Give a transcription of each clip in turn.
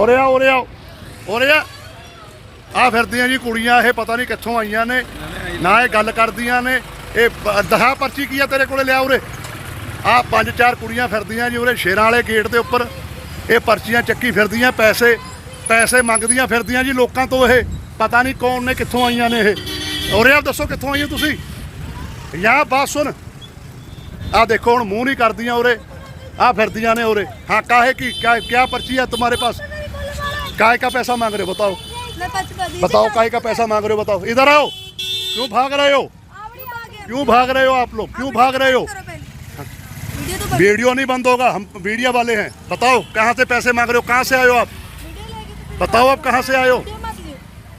ਉਰੇ ਆ ਉਰੇ ਆ ਉਰੇ ਆ। ਆ ਫਿਰਦੀਆਂ ਜੀ ਕੁੜੀਆਂ, ਇਹ ਪਤਾ ਨਹੀਂ ਕਿੱਥੋਂ ਆਈਆਂ ਨੇ। ਨਾ ਇਹ ਗੱਲ ਕਰਦੀਆਂ ਨੇ। ਇਹ ਪ- ਦਹਾ ਪਰਚੀ ਕੀ ਆ ਤੇਰੇ ਕੋਲੇ? ਲਿਆ ਉਰੇ। ਆ ਪੰਜ ਚਾਰ ਕੁੜੀਆਂ ਫਿਰਦੀਆਂ ਜੀ ਉਰੇ ਸ਼ੇਰਾਂ ਵਾਲੇ ਗੇਟ ਦੇ ਉੱਪਰ। ਇਹ ਪਰਚੀਆਂ ਚੱਕੀ ਫਿਰਦੀਆਂ, ਪੈਸੇ ਪੈਸੇ ਮੰਗਦੀਆਂ ਫਿਰਦੀਆਂ ਜੀ ਲੋਕਾਂ ਤੋਂ ਇਹ। ਪਤਾ ਨਹੀਂ ਕੌਣ ਨੇ, ਕਿੱਥੋਂ ਆਈਆਂ ਨੇ ਇਹ। ਉਰੇ ਆ, ਦੱਸੋ ਕਿੱਥੋਂ ਆਈਆਂ ਤੁਸੀਂ? ਯਾ ਬਾਤ ਸੁਣ ਆ ਦੇਖੋ, ਹੁਣ ਮੂੰਹ ਨਹੀਂ ਕਰਦੀਆਂ ਉਰੇ। ਆ ਫਿਰਦੀਆਂ ਨੇ ਉਰੇ। ਹਾਂ, ਕਾਹੇ ਕੀ? ਕਿਆ ਕਿਆ ਪਰਚੀ ਆ ਤੁਹਾਡੇ ਪਾਸ? काय का पैसा मांग रहे हो बताओ। बताओ काय का पैसा मांग रहे हो बताओ। इधर आओ। क्यों भाग रहे हो? क्यों भाग रहे हो आप लोग? क्यों भाग रहे हो? वीडियो नहीं बंद होगा हम वीडियो वाले हैं। बताओ कहाँ से पैसे मांग रहे हो? कहाँ से आयो आप? बताओ आप कहाँ से आयो हो?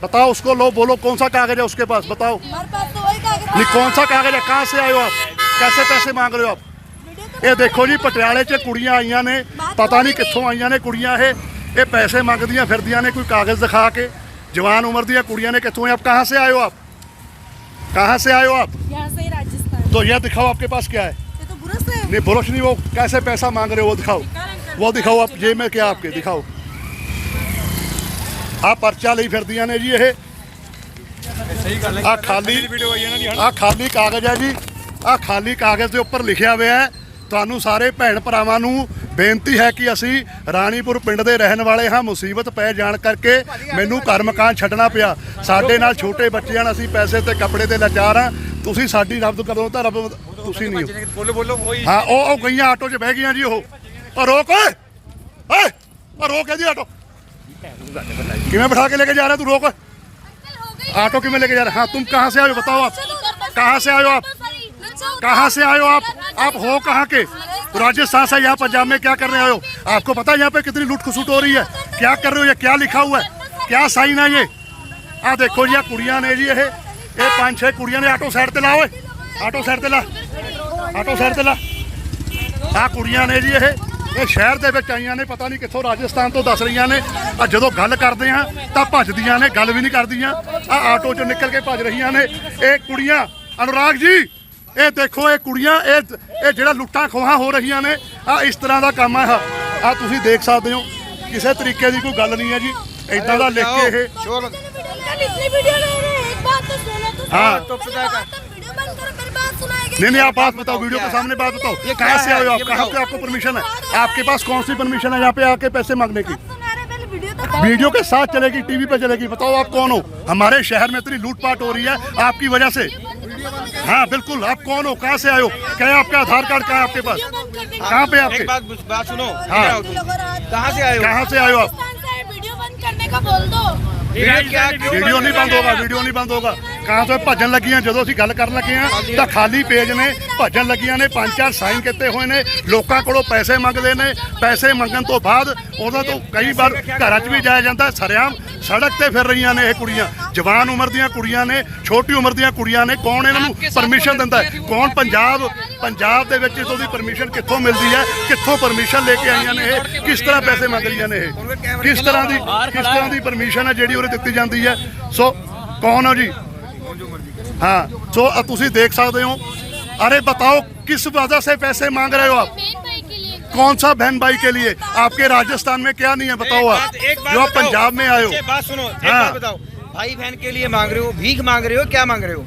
बताओ उसको लो बोलो कौन सा कागज़ है उसके पास? बताओ। नहीं कौन सा कागज़ है? कहाँ से आयो आप? कैसे पैसे मांग रहे हो आप? ये देखो जी पटियाले च कुड़िया आईया ने। पता नहीं कितों आईया ने कुड़िया है। ਇਹ ਇਹ ਪੈਸੇ ਮੰਗਦੀਆਂ ਫਿਰਦੀਆਂ ਨੇ ਕੋਈ ਕਾਗਜ਼ ਦਿਖਾ ਕੇ ਜਵਾਨ ਉਮਰ ਦੀਆਂ ਕੁੜੀਆਂ ਨੇ ਕਿੱਥੋਂ ਆਏ ਆਪ ਕਹਾਂ से आए हो आप कहाँ से आए हो आप यहाँ से ही राजस्थान तो यह दिखाओ आपके पास क्या है ये तो बुरस है नहीं बुरश नहीं वो कैसे पैसा मांग रहे हो वो दिखाओ वो दिखाओ आप जेब में क्या आपके दिखाओ ਆ ਪਰਚਾ ਲਈ ਫਿਰਦੀਆਂ ਨੇ ਜੀ ਇਹ ਆ ਖਾਲੀ ਆ ਖਾਲੀ ਕਾਗਜ਼ ਹੈ ਜੀ ਆ ਖਾਲੀ ਕਾਗਜ਼ ਦੇ ਉੱਪਰ ਲਿਖਿਆ ਹੋਇਆ ਹੈ ਤੁਹਾਨੂੰ ਸਾਰੇ ਭੈਣ ਭਰਾਵਾਂ ਨੂੰ ਬੇਨਤੀ ਹੈ ਕਿ ਅਸੀਂ ਰਾਣੀਪੁਰ ਪਿੰਡ ਦੇ ਰਹਿਣ ਵਾਲੇ ਹਾਂ ਮੁਸੀਬਤ ਪੈ ਜਾਣ ਕਰਕੇ ਮੈਨੂੰ ਘਰ ਮਕਾਨ ਛੱਡਣਾ ਪਿਆ ਸਾਡੇ ਨਾਲ ਛੋਟੇ ਬੱਚੇ ਹਨ ਅਸੀਂ ਪੈਸੇ ਤੇ ਕੱਪੜੇ ਤੇ ਲਾਚਾਰ ਹਾਂ ਤੁਸੀਂ ਸਾਡੀ ਰੱਬ ਕਰੋ ਤਾਂ ਰੱਬ ਤੁਸੀਂ ਨਹੀਂ ਹੋ ਬੋਲੋ ਬੋਲੋ ਕੋਈ ਹਾਂ ਉਹ ਉਹ ਗਈਆਂ ਆਟੋ 'ਚ ਬਹਿ ਗਈਆਂ ਜੀ ਉਹ ਉਹ ਰੋਕ ਓਏ ਓਏ ਉਹ ਰੋਕ ਇਹਦੀ ਆਟੋ ਕਿਵੇਂ ਬਿਠਾ ਕੇ ਲੈ ਕੇ ਜਾ ਰਿਹਾ ਤੂੰ ਰੋਕ ऑटो क्यों में लेके जा रहे हैं हाँ तुम कहाँ से आए हो बताओ आप कहाँ से आए हो आप कहाँ से आए हो आप आप हो कहाँ के तो राजस्थान से यहाँ पंजाब में क्या करने आए हो आपको पता है यहाँ पे कितनी लूट खसुट हो रही है क्या कर रहे हो ये क्या लिखा हुआ है क्या साइन है ये ਆ ਦੇਖੋ ਜੀ ਆ ਕੁੜੀਆਂ ਨੇ ਜੀ ਇਹ ਇਹ ਪੰਜ ਛੇ ਕੁੜੀਆਂ ਨੇ ਆਟੋ ਸਾਈਡ ਤੇ ਲਾ ਓਏ ਆਟੋ ਸਾਈਡ ਤੇ ਲਾ ਆਟੋ ਸਾਈਡ ਤੇ ਲਾ ਆ ਕੁੜੀਆਂ ਨੇ ਜੀ ਇਹ ਇਹ ਸ਼ਹਿਰ ਦੇ ਵਿੱਚ ਆਈਆਂ ਨੇ ਪਤਾ ਨਹੀਂ ਕਿੱਥੋਂ ਰਾਜਸਥਾਨ ਤੋਂ ਦੱਸ ਰਹੀਆਂ ਨੇ ਆ ਜਦੋਂ ਗੱਲ ਕਰਦੇ ਆ ਤਾਂ ਭੱਜਦੀਆਂ ਨੇ ਗੱਲ ਵੀ ਨਹੀਂ ਕਰਦੀਆਂ ਆ ਆਟੋ ਚੋਂ ਨਿਕਲ ਕੇ ਭੱਜ ਰਹੀਆਂ ਨੇ ਇਹ ਕੁੜੀਆਂ ਅਨੁਰਾਗ ਜੀ ਇਹ ਦੇਖੋ ਇਹ ਕੁੜੀਆਂ ਇਹ ਇਹ ਜਿਹੜਾ ਲੁੱਟਾਂ ਖੋਹਾਂ ਹੋ ਰਹੀਆਂ ਨੇ ਆ ਇਸ ਤਰ੍ਹਾਂ ਦਾ ਕੰਮ ਆ ਆ ਤੁਸੀਂ ਦੇਖ ਸਕਦੇ ਹੋ ਕਿਸੇ ਤਰੀਕੇ ਦੀ ਕੋਈ ਗੱਲ ਨਹੀਂ ਹੈ ਜੀ ਇਦਾਂ ਦਾ ਲਿਖ ਕੇ ਇਹ शोर मत हम इतनी वीडियो ले रहे हैं एक बात तो सुनो तो हाँ। तो पता है वीडियो बंद करो मेरी बात सुनाएगी नहीं नहीं आप बात बताओ वीडियो के सामने बात बताओ ये कहाँ क्या से आए हो है? आप ये कहाँ बताओ। पे आपको परमिशन है आपके पास कौन सी परमिशन है यहाँ पे आके पैसे मांगने की बात सुना रहे पहले वीडियो तो वीडियो के साथ चलेगी टीवी पे चलेगी बताओ आप कौन हो हमारे शहर में इतनी लूटपाट हो रही है आपकी वजह से हाँ बिल्कुल आप कौन हो कहाँ से आए हो क्या आपका आधार कार्ड कहाँ आपके पास कहाँ पे आपके एक बात बात सुनो हाँ कहाँ से आए हो कहाँ से आए हो आप वीडियो बंद करने का बोल दो वीडियो नहीं बंद होगा वीडियो नहीं बंद होगा ਕਾਂ ਤੋਂ ਭੱਜਣ ਲੱਗੀਆਂ, ਜਦੋਂ ਅਸੀਂ ਗੱਲ ਕਰਨ ਲੱਗੇ ਆ ਤਾਂ ਖਾਲੀ ਪੇਜ ਨੇ ਭੱਜਣ ਲੱਗੀਆਂ ਨੇ, ਪੰਜ ਚਾਰ ਸਾਈਨ ਕੀਤੇ ਹੋਏ ਨੇ, ਲੋਕਾਂ ਕੋਲੋਂ ਪੈਸੇ ਮੰਗਦੇ ਨੇ, ਪੈਸੇ ਮੰਗਣ ਤੋਂ ਬਾਅਦ ਉਹਨਾਂ ਤੋਂ ਕਈ ਵਾਰ ਘਰਾਂ 'ਚ ਵੀ ਜਾਇਆ ਜਾਂਦਾ, ਸਰਿਆਮ ਸੜਕ ਤੇ ਫਿਰ ਰਹੀਆਂ ਨੇ ਇਹ ਕੁੜੀਆਂ। ਜਵਾਨ ਉਮਰ ਦੀਆਂ ਕੁੜੀਆਂ ਨੇ, ਛੋਟੀ ਉਮਰ ਦੀਆਂ ਕੁੜੀਆਂ ਨੇ, ਕੌਣ ਇਹਨਾਂ ਨੂੰ ਪਰਮਿਸ਼ਨ ਦਿੰਦਾ ਕੌਣ ਪੰਜਾਬ ਪੰਜਾਬ ਦੇ ਵਿੱਚ ਇਤੋਂ ਦੀ ਪਰਮਿਸ਼ਨ ਕਿੱਥੋਂ ਮਿਲਦੀ ਹੈ, ਕਿੱਥੋਂ ਪਰਮਿਸ਼ਨ ਲੈ ਕੇ ਆਈਆਂ ਨੇ ਇਹ? ਕਿਸ ਤਰ੍ਹਾਂ ਪੈਸੇ ਮੰਗ ਰਹੀਆਂ ਨੇ ਇਹ? ਕਿਸ ਤਰ੍ਹਾਂ ਦੀ, ਕਿਸ ਤਰ੍ਹਾਂ ਦੀ ਪਰਮਿਸ਼ਨ ਹੈ ਜਿਹੜੀ ਉਰੇ ਦਿੱਤੀ ਜਾਂਦੀ ਹੈ? ਸੋ ਕੌਣ ਹੋ ਜੀ? हाँ जो तुम देख सकते हो। अरे बताओ किस वजह से पैसे मांग रहे हो आप? कौन सा बहन भाई के लिए? आपके राजस्थान में क्या नहीं है बताओ आप? जो आप पंजाब में आए हो। बात सुनो हाँ। बताओ। भाई बहन के लिए मांग रहे हो भीख मांग रहे हो क्या मांग रहे हो?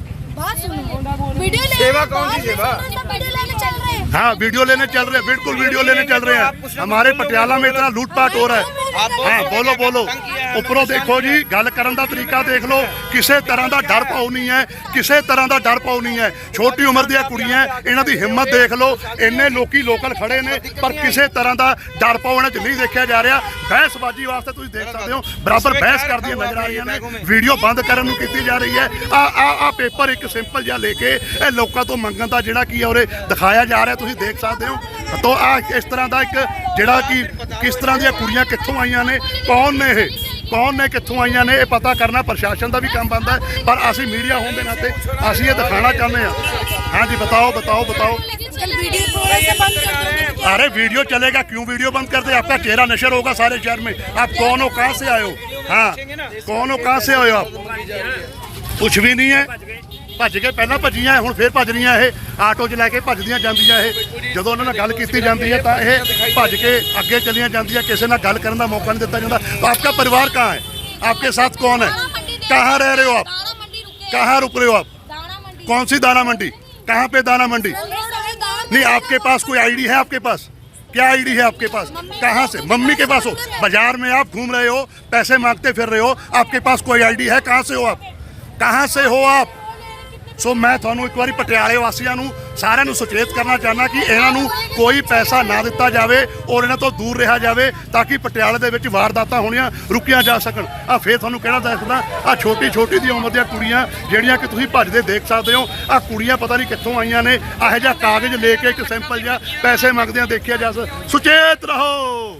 वीडियो सेवा कौन सी सेवा? हाँ। वीडियो लेने चल रहे बिल्कुल वीडियो लेने चल रहे हैं। हमारे पटियाला में इतना लूटपाट हो रहा है। हाँ बोलो बोलो ਉੱਪਰੋਂ ਦੇਖੋ ਜੀ ਗੱਲ ਕਰਨ ਦਾ ਤਰੀਕਾ ਦੇਖ ਲਓ। ਕਿਸੇ ਤਰ੍ਹਾਂ ਦਾ ਡਰ ਪਾਉ ਨਹੀਂ ਹੈ ਕਿਸੇ ਤਰ੍ਹਾਂ ਦਾ ਡਰ ਪਾਉ ਨਹੀਂ ਹੈ। ਛੋਟੀ ਉਮਰ ਦੀਆਂ ਕੁੜੀਆਂ ਇਹਨਾਂ ਦੀ ਹਿੰਮਤ ਦੇਖ ਲਓ ਇੰਨੇ ਲੋਕੀ ਲੋਕਲ ਖੜੇ ਨੇ ਪਰ ਕਿਸੇ ਤਰ੍ਹਾਂ ਦਾ ਡਰ ਪਾਉ ਇਹਨਾਂ 'ਚ ਨਹੀਂ ਦੇਖਿਆ ਜਾ ਰਿਹਾ। ਬਹਿਸਬਾਜ਼ੀ ਵਾਸਤੇ ਤੁਸੀਂ ਦੇਖ ਸਕਦੇ ਹੋ ਬਰਾਬਰ ਬਹਿਸ ਕਰਦੀਆਂ ਨਜ਼ਰ ਆ ਰਹੀਆਂ ਨੇ। ਵੀਡੀਓ ਬੰਦ ਕਰਨ ਨੂੰ ਕੀਤੀ ਜਾ ਰਹੀ ਹੈ। ਆ ਆ ਆ ਪੇਪਰ ਇੱਕ ਸਿੰਪਲ ਜਿਹਾ ਲੈ ਕੇ ਇਹ ਲੋਕਾਂ ਤੋਂ ਮੰਗਣ ਦਾ ਜਿਹੜਾ ਕੀ ਹੈ ਦਿਖਾਇਆ ਜਾ ਰਿਹਾ। ਤੁਸੀਂ ਦੇਖ ਸਕਦੇ ਹੋ। ਤੋ ਆ ਇਸ ਤਰ੍ਹਾਂ ਦਾ ਇੱਕ ਜਿਹੜਾ ਕਿ ਕਿਸ ਤਰ੍ਹਾਂ ਦੀਆਂ ਕੁੜੀਆਂ ਕਿੱਥੋਂ ਆਈਆਂ ਨੇ ਕੌਣ ਨੇ ਇਹ? ਕੌਣ ਨੇ ਕਿੱਥੋਂ ਆਈਆਂ ਨੇ ਇਹ ਪਤਾ ਕਰਨਾ ਪ੍ਰਸ਼ਾਸਨ ਦਾ ਵੀ ਕੰਮ ਬਣਦਾ ਹੈ ਪਰ ਅਸੀਂ ਮੀਡੀਆ ਹੋਣ ਦੇ ਨਾਤੇ ਅਸੀਂ ਇਹ ਦਿਖਾਣਾ ਚਾਹੁੰਦੇ ਹਾਂ ਹਾਂਜੀ ਬਤਾਓ बताओ बताओ चल वीडियो थोड़ा सा बंद कर दो अरे वीडियो चलेगा क्यों वीडियो बंद कर दे आपका चेहरा नशर होगा सारे शहर में आप कौन हो कहाँ से आए हो हाँ कौन हो कहाँ से आए हो आप कुछ भी नहीं है ਭੱਜ ਕੇ ਪਹਿਲਾਂ ਭੱਜੀਆਂ ਹੁਣ ਫੇਰ ਭੱਜ ਰਹੀਆਂ ਇਹ ਆਟੋ 'ਚ ਲੈ ਕੇ ਭੱਜਦੀਆਂ ਜਾਂਦੀਆਂ ਇਹ ਜਦੋਂ ਉਹਨਾਂ ਨਾਲ ਗੱਲ ਕੀਤੀ ਜਾਂਦੀ ਹੈ ਤਾਂ ਇਹ ਭੱਜ ਕੇ ਅੱਗੇ ਚਲੀਆਂ ਜਾਂਦੀਆਂ ਕਿਸੇ ਨਾਲ ਗੱਲ ਕਰਨ ਦਾ ਮੌਕਾ ਨਹੀਂ ਦਿੱਤਾ ਜਾਂਦਾ ਆਪਕਾ ਪਰਿਵਾਰ ਕਹਾਂ ਹੈ आपके साथ कौन है कहाँ रह रहे हो आप कहाँ रुक रहे हो आप कौन सी दाना मंडी कहाँ पे दाना मंडी नहीं आपके पास कोई आईडी है आपके पास क्या आईडी है आपके पास कहाँ से मम्मी के पास हो बाजार में आप घूम रहे हो पैसे मांगते फिर रहे हो आपके पास कोई आईडी है कहाँ से हो आप कहाँ से हो आप ਸੋ ਮੈਂ ਤੁਹਾਨੂੰ ਇੱਕ ਵਾਰੀ ਪਟਿਆਲੇ ਵਾਸੀਆਂ ਨੂੰ ਸਾਰਿਆਂ ਨੂੰ ਸੁਚੇਤ ਕਰਨਾ ਚਾਹੁੰਦਾ ਕਿ ਇਹਨਾਂ ਨੂੰ ਕੋਈ ਪੈਸਾ ਨਾ ਦਿੱਤਾ ਜਾਵੇ ਔਰ ਇਹਨਾਂ ਤੋਂ ਦੂਰ ਰਿਹਾ ਜਾਵੇ ਤਾਂ ਕਿ ਪਟਿਆਲੇ ਦੇ ਵਿੱਚ ਵਾਰਦਾਤਾਂ ਹੋਣੀਆਂ ਰੁਕੀਆਂ ਜਾ ਸਕਣ। ਆ ਫੇਰ ਤੁਹਾਨੂੰ ਕਹਿਣਾ ਦੱਸਦਾ ਆ ਛੋਟੀ ਛੋਟੀ ਦੀ ਉਮਰ ਦੀਆਂ ਕੁੜੀਆਂ ਜਿਹੜੀਆਂ ਕਿ ਤੁਸੀਂ ਭੱਜਦੇ ਦੇਖ ਸਕਦੇ ਹੋ ਆ ਕੁੜੀਆਂ ਪਤਾ ਨਹੀਂ ਕਿੱਥੋਂ ਆਈਆਂ ਨੇ ਇਹੋ ਜਿਹਾ ਕਾਗਜ਼ ਲੈ ਕੇ ਇੱਕ ਸਿੰਪਲ ਜਿਹਾ ਪੈਸੇ ਮੰਗਦਿਆਂ ਦੇਖਿਆ ਜਾ ਸੁਚੇਤ ਰਹੋ।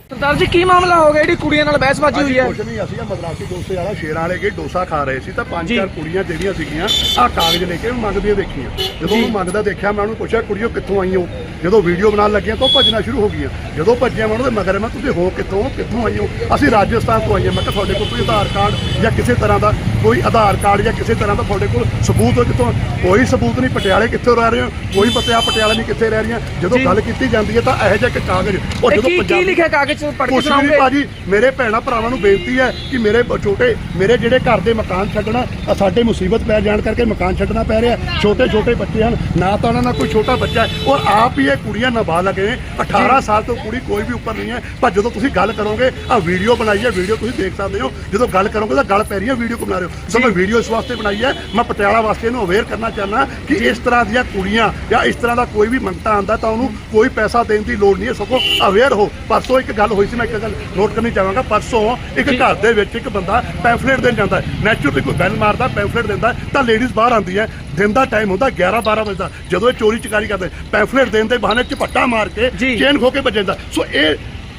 ਸਰਦਾਰ ਜੀ ਕੀ ਮਾਮਲਾ ਹੋ ਗਿਆ? ਜਿਹੜੀ ਕੁੜੀਆਂ ਨਾਲ ਬਹਿਸਬਾਜ਼ੀ ਹੋਈ ਹੈ। ਕੁਛ ਨਹੀਂ ਅਸੀਂ ਆ ਮਦਰਾਸੀ ਡੋਸੇ ਵਾਲਾ ਸ਼ੇਰਾਂ ਵਾਲੇ ਕੇ ਡੋਸਾ ਖਾ ਰਹੇ ਸੀ ਤਾਂ ਪੰਜ ਚਾਰ ਕੁੜੀਆਂ ਜਿਹੜੀਆਂ ਸੀਗੀਆਂ ਆ ਕਾਗਜ਼ ਲੈ ਕੇ ਮੰਗਦੀਆਂ ਦੇਖੀਆਂ। ਜਦੋਂ ਉਹਨੂੰ ਮੰਗਦਾ ਦੇਖਿਆ ਮੈਂ ਉਹਨੂੰ ਪੁੱਛਿਆ ਕੁੜੀਓ ਕਿੱਥੋਂ ਆਈਆਂ ਹੋ? ਜਦੋਂ ਵੀਡੀਓ ਬਣਾਉਣ ਲੱਗੀਆਂ ਤਾਂ ਉਹ ਭੱਜਣਾ ਸ਼ੁਰੂ ਹੋ ਗਈਆਂ। ਜਦੋਂ ਭੱਜੀਆਂ ਉਹਨਾਂ ਦੇ ਮਗਰ ਮੈਂ ਤੁਸੀਂ ਹੋ ਕਿੱਥੋਂ? ਕਿੱਥੋਂ ਆਈ ਹੋ? ਅਸੀਂ ਰਾਜਸਥਾਨ ਤੋਂ ਆਈਆਂ। ਮੈਂ ਕਿਹਾ ਤੁਹਾਡੇ ਕੋਲ ਕੋਈ ਆਧਾਰ ਕਾਰਡ ਜਾਂ ਕਿਸੇ ਤਰ੍ਹਾਂ ਦਾ ਕੋਈ ਆਧਾਰ ਕਾਰਡ ਜਾਂ ਕਿਸੇ ਤਰ੍ਹਾਂ ਦਾ ਤੁਹਾਡੇ ਕੋਲ ਸਬੂਤ ਹੋ ਕਿੱਥੋਂ? ਕੋਈ ਸਬੂਤ ਨਹੀਂ। ਪਟਿਆਲੇ ਕਿੱਥੋਂ ਰਹਿ ਰਹੇ ਹੋ? ਕੋਈ ਪਤਾ ਪਟਿਆਲੇ ਨਹੀਂ ਕਿੱਥੇ ਰਹਿ ਰਹੀਆਂ? ਜਦੋਂ ਗੱਲ ਕੀਤੀ ਜਾਂਦੀ ਹੈ ਤਾਂ ਇਹੋ ਜਿਹਾ ਇੱਕ ਕਾਗਜ਼ ਉਹ ਇਹ ਕੀ ਲਿਖਿਆ ਕਾਗਜ਼? ਪੜ੍ਹ ਕੇ ਸੁਣਾਓਗੇ? ਭਾਜੀ। ਮੇਰੇ ਭੈਣਾ ਭਰਾਵਾਂ ਨੂੰ ਬੇਨਤੀ ਹੈ ਕਿ ਮੇਰੇ ਛੋਟੇ ਮੇਰੇ ਜਿਹੜੇ ਘਰ ਦੇ ਮਕਾਨ ਛੱਡਣਾ ਸਾਡੇ ਮੁਸੀਬਤ ਪੈ ਜਾਣ ਕਰਕੇ ਮਕਾਨ ਛੱਡਣਾ ਪੈ ਰਿਹਾ। ਛੋਟੇ ਛੋਟੇ ਬੱਚੇ ਹਨ। ਨਾ ਤਾਂ ਉਹਨਾਂ ਨਾਲ ਕੋਈ ਛੋਟਾ ਬੱਚਾ ਔਰ ਆਪ ਹੀ ਇਹ ਕੁੜੀਆਂ ਨਾਬਾਲਗ ਨੇ। 18 ਸਾਲ ਤੋਂ ਕੁੜੀ ਕੋਈ ਵੀ ਉੱਪਰ ਨਹੀਂ ਹੈ। ਪਰ ਜਦੋਂ ਤੁਸੀਂ ਗੱਲ ਕਰੋਗੇ ਆ ਵੀਡੀਓ ਬਣਾਈ ਹੈ ਵੀਡੀਓ ਤੁਸੀਂ ਦੇਖ ਸਕਦੇ ਹੋ। ਜਦੋਂ ਗੱਲ ਕਰੋਗੇ ਤਾਂ ਗੱਲ ਪੈ ਰਹੀ ਹੈ ਵੀਡੀਓ ਕੋ ਬਣਾ ਰਹੇ ਹੋ। ਸੋ ਮੈਂ ਵੀਡੀਓ ਇਸ ਵਾਸਤੇ ਬਣਾਈ ਹੈ ਮੈਂ ਪਟਿਆਲਾ ਵਾਸੀਆਂ ਨੂੰ ਅਵੇਅਰ ਕਰਨਾ ਚਾਹੁੰਦਾ ਕਿ ਇਸ ਤਰ੍ਹਾਂ ਦੀਆਂ ਕੁੜੀਆਂ ਜਾਂ ਇਸ ਤਰ੍ਹਾਂ ਦਾ ਕੋਈ ਵੀ ਮੰਗਤਾ ਆਂਦਾ ਤਾਂ ਉਹਨੂੰ ਕੋਈ ਪੈਸਾ ਦੇਣ ਦੀ ਲੋੜ ਨਹੀਂ ਹੈ। ਸਗੋਂ ਅਵੇਅਰ ਹੋ। ਪਰਸੋਂ ਇੱਕ ਗੱਲ ਹੋਈ ਸੀ ਮੈਂ ਇੱਕ ਗੱਲ ਨੋਟ ਕਰਨੀ ਚਾਹਾਂਗਾ। ਪਰਸੋਂ ਇੱਕ ਘਰ ਦੇ ਵਿੱਚ ਇੱਕ ਬੰਦਾ ਪੈਂਫਲੇਟ ਦੇਣ ਜਾਂਦਾ ਹੈ। ਨੈਚੁਰਲੀ ਕੋਈ ਬੈਲ ਮਾਰਦਾ ਪੈਂਫਲੇਟ ਦਿੰਦਾ ਤਾਂ ਲੇਡੀਜ਼ ਬਾਹਰ ਆਉਂਦੀ ਹੈ। ਦਿਨ ਦਾ ਟਾਈਮ ਹੁੰਦਾ 11 12 ਵਜੇ ਦਾ ਜਦੋਂ ਇਹ ਚੋਰੀ ਚਕਾਰੀ ਕਰਦੇ ਪੈਂਫਲੇਟ ਦੇਣ ਦੇ ਬਹਾਨੇ ਝਪੱਟਾ ਮਾਰ ਕੇ। ਚੇਨ ਖੋ ਕੇ ਭੱਜ ਜਾਂਦਾ ਸੋ ਇਹ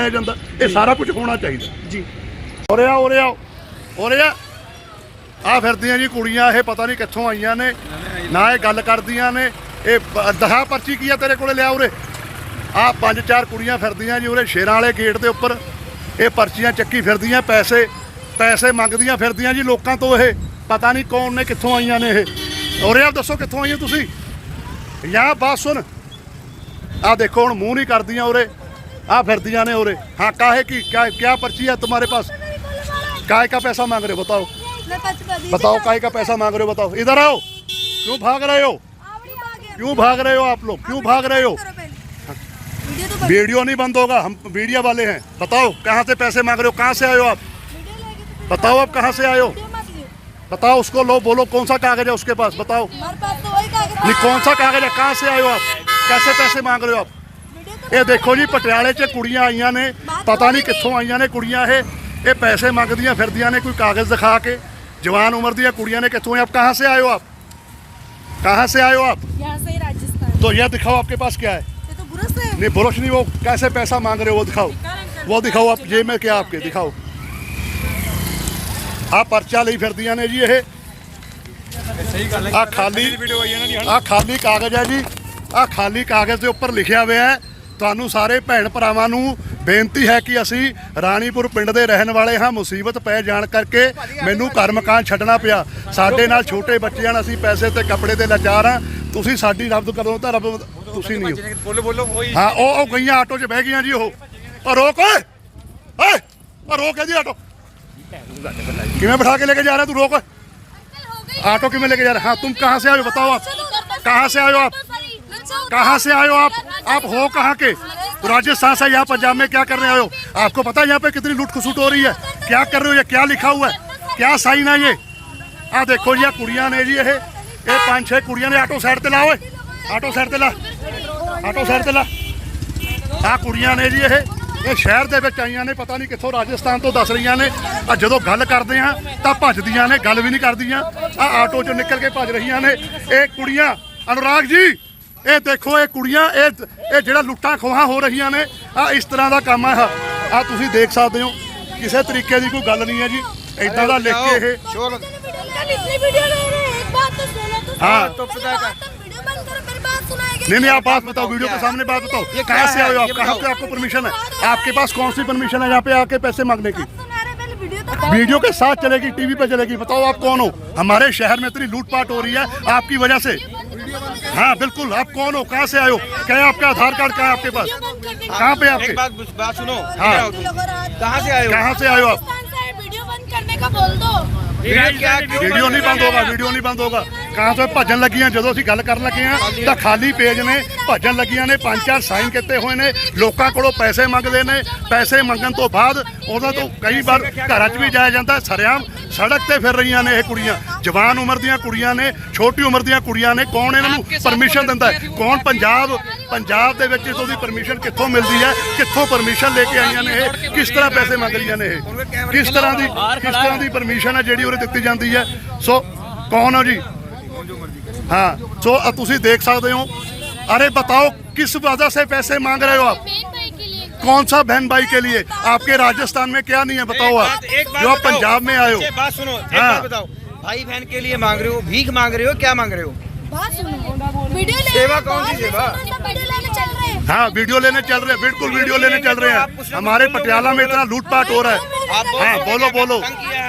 ਜਾਇਆ ਜਾਂਦਾ। ਇਹ ਸਾਰਾ ਕੁਝ ਹੋਣਾ ਚਾਹੀਦਾ। ਜੀ। ਉਰੇ ਆ ਉਰੇ ਆ ਉਰੇ ਆ। ਆ ਫਿਰਦੀਆਂ ਜੀ ਕੁੜੀਆਂ ਇਹ ਪਤਾ ਨਹੀਂ ਕਿੱਥੋਂ ਆਈਆਂ ਨੇ। ਨਾ ਇਹ ਗੱਲ ਕਰਦੀਆਂ ਨੇ। ਇਹ ਦਹਾ ਪਰਚੀ ਕੀ ਆ ਤੇਰੇ ਕੋਲੇ? ਲਿਆ ਉਰੇ। ਆ ਪੰਜ ਚਾਰ ਕੁੜੀਆਂ ਫਿਰਦੀਆਂ ਜੀ ਉਰੇ ਸ਼ੇਰਾਂ ਵਾਲੇ ਗੇਟ ਦੇ ਉੱਪਰ। ਇਹ ਪਰਚੀਆਂ ਚੱਕੀ ਫਿਰਦੀਆਂ ਪੈਸੇ ਪੈਸੇ ਮੰਗਦੀਆਂ ਫਿਰਦੀਆਂ ਜੀ ਲੋਕਾਂ ਤੋਂ ਇਹ। ਪਤਾ ਨਹੀਂ ਕੌਣ ਨੇ ਕਿੱਥੋਂ ਆਈਆਂ ਨੇ ਇਹ। ਉਰੇ ਆ ਦੱਸੋ ਕਿੱਥੋਂ ਆਈਆਂ ਤੁਸੀਂ? ਯਾ ਬਾਤ ਸੁਣ। ਆ ਦੇਖੋ ਹੁਣ ਮੂੰਹ ਨਹੀਂ ਕਰਦੀਆਂ ਉਰੇ। आ फिरदियाँ ने रहे हाँ काहे की, क्या क्या पर्ची है तुम्हारे पास? काय का पैसा मांग रहे हो, बताओ। बताओ काय का पैसा मांग रहे हो, बताओ। इधर आओ। क्यों भाग रहे हो? क्यों भाग रहे हो आप लोग? क्यों भाग रहे हो? वीडियो नहीं बंद होगा, हम वीडियो वाले हैं। बताओ, कहाँ से पैसे मांग रहे हो? कहाँ से आयो आप? बताओ आप कहाँ से आयो हो? बताओ उसको लो, बोलो, कौन सा कागज़ है उसके पास? बताओ। नहीं, कौन सा कागज़ है? कहाँ से आयो आप? कैसे पैसे मांग रहे हो आप? ਇਹ ਦੇਖੋ ਜੀ ਪਟਿਆਲੇ 'ਚ ਕੁੜੀਆਂ ਆਈਆਂ ਨੇ ਪਤਾ ਨਹੀਂ ਕਿੱਥੋਂ ਆਈਆਂ ਨੇ ਕੁੜੀਆਂ ਇਹ ਇਹ ਪੈਸੇ ਮੰਗਦੀਆਂ ਫਿਰਦੀਆਂ ਨੇ ਕੋਈ ਕਾਗਜ਼ ਦਿਖਾ ਕੇ ਜਵਾਨ ਉਮਰ ਦੀਆਂ ਕੁੜੀਆਂ ਨੇ ਕਿੱਥੋਂ ਆਪ ਕਹਾਂ से आए हो आप कहाँ से आए हो आप यहाँ से ही राजस्थान तो यह दिखाओ आपके पास क्या है ये तो बुरश है नहीं बुरुश नहीं वो कैसे पैसा मांग रहे हो वो दिखाओ वो दिखाओ आप जेब में क्या आपके दिखाओ ਆ ਪਰਚਾ ਲਈ ਫਿਰਦੀਆਂ ਨੇ ਜੀ ਇਹ ਆ ਖਾਲੀ ਆ ਖਾਲੀ ਕਾਗਜ਼ ਹੈ ਜੀ ਆ ਖਾਲੀ ਕਾਗਜ਼ ਦੇ ਉੱਪਰ ਲਿਖਿਆ ਹੋਇਆ ਹੈ ਤੁਹਾਨੂੰ ਸਾਰੇ ਭੈਣ ਭਰਾਵਾਂ ਨੂੰ ਬੇਨਤੀ ਹੈ ਕਿ ਅਸੀਂ ਰਾਣੀਪੁਰ ਪਿੰਡ ਦੇ ਰਹਿਣ ਵਾਲੇ ਹਾਂ ਮੁਸੀਬਤ ਪੈ ਜਾਣ ਕਰਕੇ ਮੈਨੂੰ ਘਰ ਮਕਾਨ ਛੱਡਣਾ ਪਿਆ ਸਾਡੇ ਨਾਲ ਛੋਟੇ ਬੱਚੇ ਹਨ ਅਸੀਂ ਪੈਸੇ ਤੇ ਕੱਪੜੇ ਤੇ ਲਾਚਾਰ ਹਾਂ ਤੁਸੀਂ ਸਾਡੀ ਰੱਬ ਕਰੋ ਤਾਂ ਰੱਬ ਤੁਸੀਂ ਨਹੀਂ ਹੋ ਬੋਲੋ ਬੋਲੋ ਕੋਈ ਹਾਂ ਉਹ ਉਹ ਗਈਆਂ ਆਟੋ 'ਚ ਬਹਿ ਗਈਆਂ ਜੀ ਉਹ ਉਹ ਰੋਕ ਓਏ ਓਏ ਉਹ ਰੋਕ ਇਹਦੀ ਆਟੋ ਕਿਵੇਂ ਬਿਠਾ ਕੇ ਲੈ ਕੇ ਜਾ रहा है तू रोक ऑटो क्यों लेके जा रहा है हाँ तुम कहाँ से आए हो बताओ आप कहाँ से आए हो आप कहाँ से आए हो आप आप हो कहाँ के तो राजस्थान से यहाँ पंजाब में क्या करने आए हो आपको पता है यहाँ पे कितनी लूट खसूट हो रही है क्या कर रहे हो ये क्या लिखा हुआ है क्या साइन है ये ਆ ਦੇਖੋ ਜੀ ਆ ਕੁੜੀਆਂ ਨੇ ਜੀ ਇਹ ਇਹ ਪੰਜ ਛੇ ਕੁੜੀਆਂ ਨੇ ਆਟੋ ਸਾਈਡ ਤੇ ਲਾ ਓਏ ਆਟੋ ਸਾਈਡ ਤੇ ਲਾ ਆਟੋ ਸਾਈਡ ਤੇ ਲਾ ਆ ਕੁੜੀਆਂ ਨੇ ਜੀ ਇਹ ਇਹ ਸ਼ਹਿਰ ਦੇ ਵਿੱਚ ਆਈਆਂ ਨੇ ਪਤਾ ਨਹੀਂ ਕਿੱਥੋਂ ਰਾਜਸਥਾਨ ਤੋਂ ਦੱਸ ਰਹੀਆਂ ਨੇ ਆ ਜਦੋਂ ਗੱਲ ਕਰਦੇ ਆ ਤਾਂ ਭੱਜਦੀਆਂ ਨੇ ਗੱਲ ਵੀ ਨਹੀਂ ਕਰਦੀਆਂ ਆ ਆਟੋ ਚੋਂ ਨਿਕਲ ਕੇ ਭੱਜ ਰਹੀਆਂ ਨੇ ਇਹ ਕੁੜੀਆਂ ਅਨੁਰਾਗ ਜੀ ਇਹ ਦੇਖੋ ਇਹ ਕੁੜੀਆਂ ਇਹ ਇਹ ਜਿਹੜਾ ਲੁੱਟਾਂ ਖੋਹਾਂ ਹੋ ਰਹੀਆਂ ਨੇ ਆ ਇਸ ਤਰ੍ਹਾਂ ਦਾ ਕੰਮ ਆ ਆ ਤੁਸੀਂ ਦੇਖ ਸਕਦੇ ਹੋ ਕਿਸੇ ਤਰੀਕੇ ਦੀ ਕੋਈ ਗੱਲ ਨਹੀਂ ਹੈ ਜੀ ਇਦਾਂ ਦਾ ਲਿਖ ਕੇ ਇਹ शोर इतनी वीडियो ले रहे हैं एक बात तो सुनो तो हाँ। तो पता वीडियो बंद करो मेरी बात सुनाएगा नहीं नहीं आप बात बताओ वीडियो के सामने बात बताओ ये कहाँ क्या से आए हो है? आप ये कहाँ बताओ। पे आपको परमिशन है आपके पास कौन सी परमिशन है यहाँ पे आके पैसे मांगने की सुना रहे पहले वीडियो तो वीडियो के साथ चलेगी टीवी पे चलेगी बताओ आप कौन हो हमारे शहर में इतनी लूटपाट हो रही है आपकी वजह से हाँ बिल्कुल आप कौन हो कहाँ से आए हो क्या आपका आधार कार्ड कहाँ आपके पास कहाँ पे आपके एक बात बात सुनो हाँ कहाँ से आए हो कहाँ से आए हो आप वीडियो बंद करने का बोल दो वीडियो नहीं बंद होगा वीडियो नहीं बंद होगा ਨਹੀਂ ਤੋਂ ਭੱਜਣ ਲੱਗੀਆਂ, ਜਦੋਂ ਅਸੀਂ ਗੱਲ ਕਰਨ ਲੱਗੇ ਆ ਤਾਂ ਖਾਲੀ ਪੇਜ ਨੇ ਭੱਜਣ ਲੱਗੀਆਂ ਨੇ, ਪੰਜ ਚਾਰ ਸਾਈਨ ਕੀਤੇ ਹੋਏ ਨੇ, ਲੋਕਾਂ ਕੋਲੋਂ ਪੈਸੇ ਮੰਗਦੇ ਨੇ, ਪੈਸੇ ਮੰਗਣ ਤੋਂ ਬਾਅਦ ਉਹਨਾਂ ਤੋਂ ਕਈ ਵਾਰ ਘਰਾਂ 'ਚ ਵੀ ਜਾਇਆ ਜਾਂਦਾ, ਸਰਿਆਮ ਸੜਕ ਤੇ ਫਿਰ ਰਹੀਆਂ ਨੇ ਇਹ ਕੁੜੀਆਂ, ਜਵਾਨ ਉਮਰ ਦੀਆਂ ਕੁੜੀਆਂ ਨੇ, ਛੋਟੀ ਉਮਰ ਦੀਆਂ ਕੁੜੀਆਂ ਨੇ, ਕੌਣ ਇਹਨਾਂ ਨੂੰ ਪਰਮਿਸ਼ਨ ਦਿੰਦਾ ਕੌਣ ਪੰਜਾਬ ਪੰਜਾਬ ਦੇ ਵਿੱਚ ਇਸੋ ਦੀ ਪਰਮਿਸ਼ਨ ਕਿੱਥੋਂ ਮਿਲਦੀ ਹੈ, ਕਿੱਥੋਂ ਪਰਮਿਸ਼ਨ ਲੈ ਕੇ ਆਈਆਂ ਨੇ ਇਹ, ਕਿਸ ਤਰ੍ਹਾਂ ਪੈਸੇ ਮੰਗ ਰਹੀਆਂ ਨੇ ਇਹ? ਕਿਸ ਤਰ੍ਹਾਂ ਦੀ, ਕਿਸ ਤਰ੍ਹਾਂ ਦੀ ਪਰਮਿਸ਼ਨ ਹੈ ਜਿਹੜੀ ਉਰੇ ਦਿੱਤੀ ਜਾਂਦੀ ਹੈ? ਸੋ ਕੌਣ ਹੋ ਜੀ? हाँ जो तुम देख सकते हो। अरे बताओ किस वजह से पैसे मांग रहे हो आप? कौन सा बहन भाई के लिए? आपके राजस्थान में क्या नहीं है बताओ आप। जो आप पंजाब में आए हो। बात सुनो हाँ। बताओ। भाई बहन के लिए मांग रहे हो भीख मांग रहे हो क्या मांग रहे हो? बात सुनो वीडियो ले सेवा रहे हैं, कौन सी बाहर सेवा? से सब वीडियो लेने चल रहे हैं हाँ वीडियो लेने चल रहे हैं बिल्कुल वीडियो लेने चल रहे हैं हमारे पटियाला में इतना लूटपाट हो रहा है हाँ बोलो बोलो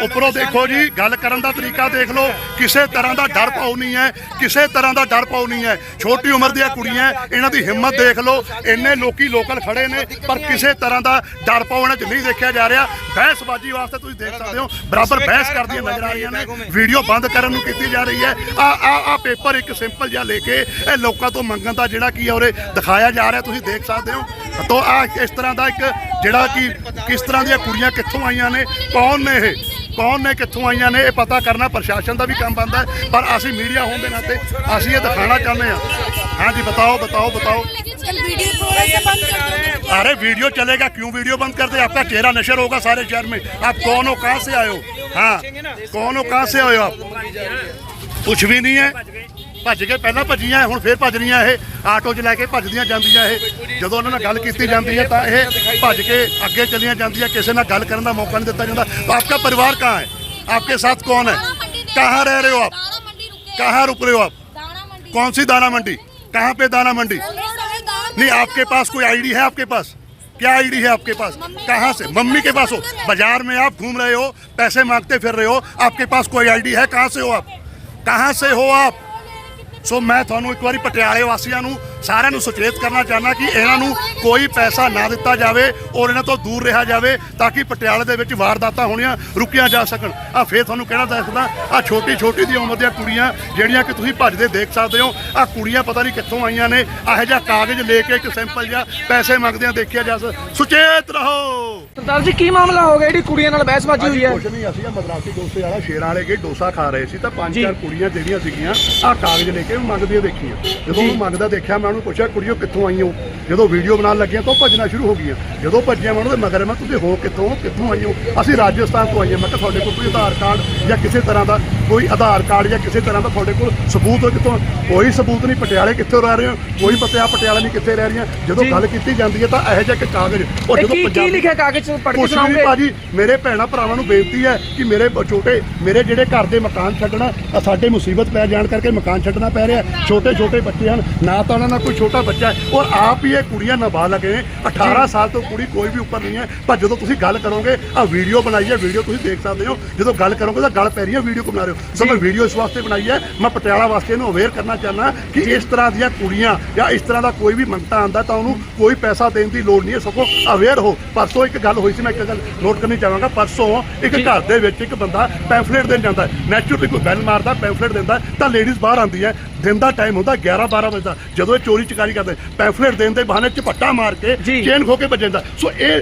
ਉੱਪਰੋਂ ਦੇਖੋ ਜੀ ਗੱਲ ਕਰਨ ਦਾ ਤਰੀਕਾ ਦੇਖ ਲਓ ਕਿਸੇ ਤਰ੍ਹਾਂ ਦਾ ਡਰ ਪਾਉ ਨਹੀਂ ਹੈ ਕਿਸੇ ਤਰ੍ਹਾਂ ਦਾ ਡਰ ਪਾਉ ਨਹੀਂ ਹੈ ਛੋਟੀ ਉਮਰ ਦੀਆਂ ਕੁੜੀਆਂ ਇਹਨਾਂ ਦੀ ਹਿੰਮਤ ਦੇਖ ਲਓ ਇੰਨੇ ਲੋਕੀ ਲੋਕਲ ਖੜੇ ਨੇ ਪਰ ਕਿਸੇ ਤਰ੍ਹਾਂ ਦਾ ਡਰ ਪਾਉ ਇਹਨਾਂ 'ਚ ਨਹੀਂ ਦੇਖਿਆ ਜਾ ਰਿਹਾ ਬਹਿਸਬਾਜ਼ੀ ਵਾਸਤੇ ਤੁਸੀਂ ਦੇਖ ਸਕਦੇ ਹੋ ਬਰਾਬਰ ਬਹਿਸ ਕਰਦੀਆਂ ਨਜ਼ਰ ਆ ਰਹੀਆਂ ਨੇ ਵੀਡੀਓ ਬੰਦ ਕਰਨ ਨੂੰ ਕੀਤੀ ਜਾ ਰਹੀ ਹੈ ਆ ਆ ਆ ਪੇਪਰ ਇੱਕ ਸਿੰਪਲ ਜਿਹਾ ਲੈ ਕੇ ਇਹ ਲੋਕਾਂ ਤੋਂ ਮੰਗਣ ਦਾ ਜਿਹੜਾ ਕੀ ਹੈ ਉਰੇ ਦਿਖਾਇਆ ਜਾ ਰਿਹਾ ਤੁਸੀਂ ਦੇਖ ਸਕਦੇ ਹੋ ਤੋ ਆ ਇਸ ਤਰ੍ਹਾਂ ਦਾ ਇੱਕ ਜਿਹੜਾ ਕਿ ਕਿਸ ਤਰ੍ਹਾਂ ਦੀਆਂ ਕੁੜੀਆਂ ਕਿੱਥੋਂ ਆਈਆਂ ਨੇ ਕੌਣ ਨੇ ਇਹ ਕੌਣ ਨੇ ਕਿੱਥੋਂ ਆਈਆਂ ਨੇ ਇਹ ਪਤਾ ਕਰਨਾ ਪ੍ਰਸ਼ਾਸਨ ਦਾ ਵੀ ਕੰਮ ਬਣਦਾ ਹੈ, ਪਰ ਅਸੀਂ ਮੀਡੀਆ ਹੋਣ ਦੇ ਨਾਤੇ ਅਸੀਂ ਇਹ ਦਿਖਾਣਾ ਚਾਹੁੰਦੇ ਹਾਂ ਹਾਂਜੀ ਬਤਾਓ बताओ बताओ चल वीडियो थोड़ा सा बंद कर दो नहीं तो क्या अरे वीडियो चलेगा क्यों वीडियो बंद कर दे आपका चेहरा नशर होगा सारे शहर में आप कौन हो कहाँ से आए हो हाँ कौन हो कहाँ से आए हो आप कुछ भी नहीं है ਭੱਜ ਕੇ ਪਹਿਲਾਂ ਭੱਜੀਆਂ ਹੁਣ ਫੇਰ ਭੱਜ ਰਹੀਆਂ ਇਹ ਆਟੋ 'ਚ ਲੈ ਕੇ ਭੱਜਦੀਆਂ ਜਾਂਦੀਆਂ ਇਹ ਜਦੋਂ ਉਹਨਾਂ ਨਾਲ ਗੱਲ ਕੀਤੀ ਜਾਂਦੀ ਹੈ ਤਾਂ ਇਹ ਭੱਜ ਕੇ ਅੱਗੇ ਚਲੀਆਂ ਜਾਂਦੀਆਂ ਕਿਸੇ ਨਾਲ ਗੱਲ ਕਰਨ ਦਾ ਮੌਕਾ ਨਹੀਂ ਦਿੱਤਾ ਜਾਂਦਾ तो आपका परिवार कहाँ है आपके साथ कौन है कहाँ रह रहे हो आप दाना मंडी रुके कहाँ रुक रहे हो आप दाना मंडी कौन सी दाना मंडी कहाँ पे दाना मंडी दाना नहीं आपके पास कोई आईडी है आपके पास क्या आईडी है आपके पास कहाँ से मम्मी के पास हो बाजार में आप घूम रहे हो पैसे मांगते फिर रहे हो आपके पास कोई आईडी है कहाँ से हो आप कहाँ से हो आप ਸੋ ਮੈਂ ਤੁਹਾਨੂੰ ਇੱਕ ਵਾਰੀ ਪਟਿਆਲੇ ਵਾਸੀਆਂ ਨੂੰ ਸਾਰਿਆਂ ਨੂੰ ਸੁਚੇਤ ਕਰਨਾ ਚਾਹੁੰਦਾ ਕਿ ਇਹਨਾਂ ਨੂੰ ਕੋਈ ਪੈਸਾ ਨਾ ਦਿੱਤਾ ਜਾਵੇ ਔਰ ਇਹਨਾਂ ਤੋਂ ਦੂਰ ਰਿਹਾ ਜਾਵੇ ਤਾਂ ਕਿ ਪਟਿਆਲੇ ਦੇ ਵਿੱਚ ਵਾਰਦਾਤਾਂ ਹੋਣੀਆਂ ਰੁਕੀਆਂ ਜਾ ਸਕਣ। ਆ ਫੇਰ ਤੁਹਾਨੂੰ ਕਹਿਣਾ ਦੱਸਦਾ ਆ ਛੋਟੀ ਛੋਟੀ ਦੀ ਉਮਰ ਦੀਆਂ ਕੁੜੀਆਂ ਜਿਹੜੀਆਂ ਕਿ ਤੁਸੀਂ ਭੱਜਦੇ ਦੇਖ ਸਕਦੇ ਹੋ ਆ ਕੁੜੀਆਂ ਪਤਾ ਨਹੀਂ ਕਿੱਥੋਂ ਆਈਆਂ ਨੇ ਇਹੋ ਜਿਹਾ ਕਾਗਜ਼ ਲੈ ਕੇ ਇੱਕ ਸਿੰਪਲ ਜਿਹਾ ਪੈਸੇ ਮੰਗਦਿਆਂ ਦੇਖਿਆ ਜਾ ਸੁਚੇਤ ਰਹੋ। ਸਰਦਾਰ ਜੀ ਕੀ ਮਾਮਲਾ ਹੋ ਗਿਆ? ਜਿਹੜੀ ਕੁੜੀਆਂ ਨਾਲ ਬਹਿਸਬਾਜ਼ੀ ਹੋਈ ਹੈ। ਕੁਛ ਨਹੀਂ ਅਸੀਂ ਆ ਮਦਰਾਸੀ ਡੋਸੇ ਵਾਲਾ ਸ਼ੇਰਾਂ ਵਾਲੇ ਕੇ ਡੋਸਾ ਖਾ ਰਹੇ ਸੀ ਤਾਂ ਪੰਜ ਚਾਰ ਕੁੜੀਆਂ ਜਿਹੜੀਆਂ ਸੀਗੀਆਂ ਆ ਕਾਗਜ਼ ਲੈ ਕੇ ਮੰਗਦੀਆਂ ਦੇਖੀਆਂ। ਜਦੋਂ ਉਹ ਮੰਗਦਾ ਦੇਖਿਆ ਮੈਂ ਭੈਣਾਂ ਨੂੰ ਪੁੱਛਿਆ ਕੁੜੀਓ ਕਿੱਥੋਂ ਆਈ ਹੋ? ਜਦੋਂ ਵੀਡੀਓ ਬਣਾਉਣ ਲੱਗੀਆਂ ਤਾਂ ਉਹ ਭੱਜਣਾ ਸ਼ੁਰੂ ਹੋ ਗਈਆਂ। ਜਦੋਂ ਭੱਜੀਆਂ ਉਹਨਾਂ ਦੇ ਮਗਰ ਮੈਂ ਤੁਸੀਂ ਹੋ ਕਿੱਥੋਂ? ਕਿੱਥੋਂ ਆਈ ਹੋ? ਅਸੀਂ ਰਾਜਸਥਾਨ ਤੋਂ ਆਈਆਂ। ਮੈਂ ਕਿਹਾ ਤੁਹਾਡੇ ਕੋਲ ਕੋਈ ਆਧਾਰ ਕਾਰਡ ਜਾਂ ਕਿਸੇ ਤਰ੍ਹਾਂ ਦਾ ਕੋਈ ਆਧਾਰ ਕਾਰਡ ਜਾਂ ਕਿਸੇ ਤਰ੍ਹਾਂ ਦਾ ਤੁਹਾਡੇ ਕੋਲ ਸਬੂਤ ਹੋ ਕਿੱਥੋਂ? ਕੋਈ ਸਬੂਤ ਨਹੀਂ। ਪਟਿਆਲੇ ਕਿੱਥੋਂ ਰਹਿ ਰਹੇ ਹੋ? ਕੋਈ ਪਤਾ ਪਟਿਆਲਾ ਨਹੀਂ ਕਿੱਥੇ ਰਹਿ ਰਹੀਆਂ? ਜਦੋਂ ਗੱਲ ਕੀਤੀ ਜਾਂਦੀ ਹੈ ਤਾਂ ਇਹੋ ਜਿਹਾ ਇੱਕ ਕਾਗਜ਼ ਉਹ ਜਦੋਂ ਕੀ ਲਿਖਿਆ ਕਾਗਜ਼ ਪੜ੍ਹ ਕੇ ਨਹੀਂ ਭਾਜੀ ਮੇਰੇ ਭੈਣਾਂ ਭਰਾਵਾਂ ਨੂੰ ਬੇਨਤੀ ਹੈ ਕਿ ਮੇਰੇ ਛੋਟੇ ਮੇਰੇ ਜਿਹੜੇ ਘਰ ਦੇ ਮਕਾਨ ਛੱਡਣਾ ਸਾਡੇ ਮੁਸੀਬਤ ਪੈ ਜਾਣ ਕਰਕੇ ਮਕਾਨ ਛੱਡਣਾ ਪੈ ਰਿਹਾ। ਛੋਟੇ ਛੋਟੇ ਬੱਚੇ ਹਨ ਨਾ ਤਾਂ ਉਹਨਾਂ ਨਾਲ ਕੋਈ ਛੋਟਾ ਬੱਚਾ ਹੈ ਔਰ ਆਪ ਹੀ ਇਹ ਕੁੜੀਆਂ ਨਾਬਾਲਗ ਨੇ। 18 ਸਾਲ ਤੋਂ ਕੁੜੀ ਕੋਈ ਵੀ ਉੱਪਰ ਨਹੀਂ ਹੈ। ਪਰ ਜਦੋਂ ਤੁਸੀਂ ਗੱਲ ਕਰੋਗੇ ਆ ਵੀਡੀਓ ਬਣਾਈ ਹੈ ਵੀਡੀਓ ਤੁਸੀਂ ਦੇਖ ਸਕਦੇ ਹੋ। ਜਦੋਂ ਗੱਲ ਕਰੋਗੇ ਤਾਂ ਗੱਲ ਪੈ ਰਹੀ ਹੈ ਵੀਡੀਓ ਕੋ ਬਣਾ ਰਹੇ ਹੋ। ਸੋ ਮੈਂ ਵੀਡੀਓ ਇਸ ਵਾਸਤੇ ਬਣਾਈ ਹੈ ਮੈਂ ਪਟਿਆਲਾ ਵਾਸਤੇ ਇਹਨੂੰ ਅਵੇਅਰ ਕਰਨਾ ਚਾਹੁੰਦਾ ਕਿ ਇਸ ਤਰ੍ਹਾਂ ਦੀਆਂ ਕੁੜੀਆਂ ਜਾਂ ਇਸ ਤਰ੍ਹਾਂ ਦਾ ਕੋਈ ਵੀ ਮੰਗਤਾ ਆਂਦਾ ਤਾਂ ਉਹਨੂੰ ਕੋਈ ਪੈਸਾ ਦੇਣ ਦੀ ਲੋੜ ਨਹੀਂ ਹੈ। ਸਗੋਂ ਅਵੇਅਰ ਹੋ। ਪਰਸੋਂ ਇੱਕ ਗੱਲ ਹੋਈ ਸੀ ਮੈਂ ਇੱਕ ਗੱਲ ਨੋਟ ਕਰਨੀ ਚਾਹਾਂਗਾ। ਪਰਸੋਂ ਇੱਕ ਘਰ ਦੇ ਵਿੱਚ ਇੱਕ ਬੰਦਾ ਪੈਂਫਲੇਟ ਦੇਣ ਜਾਂਦਾ ਹੈ। ਨੈਚੁਰਲੀ ਕੋਈ ਬੈਲ ਮਾਰਦਾ ਪੈਂਫਲੇਟ ਦਿੰਦਾ ਤਾਂ ਲੇਡੀਜ਼ ਬਾਹਰ ਆਉਂਦੀ ਹੈ। ਦਿਨ ਦਾ ਟਾਈਮ ਹੁੰਦਾ 11 12 ਵਜੇ ਦਾ। ਜਦੋਂ ਇਹ ਚੋਰੀ ਚਕਾਰੀ ਕਰਦੇ ਪੈਂਫਲੇਟ ਦੇਣ ਦੇ ਬਹਾਨੇ ਝਪੱਟਾ ਮਾਰ ਕੇ। ਚੇਨ ਖੋ ਕੇ ਭੱਜ ਜਾਂਦਾ ਸੋ ਇਹ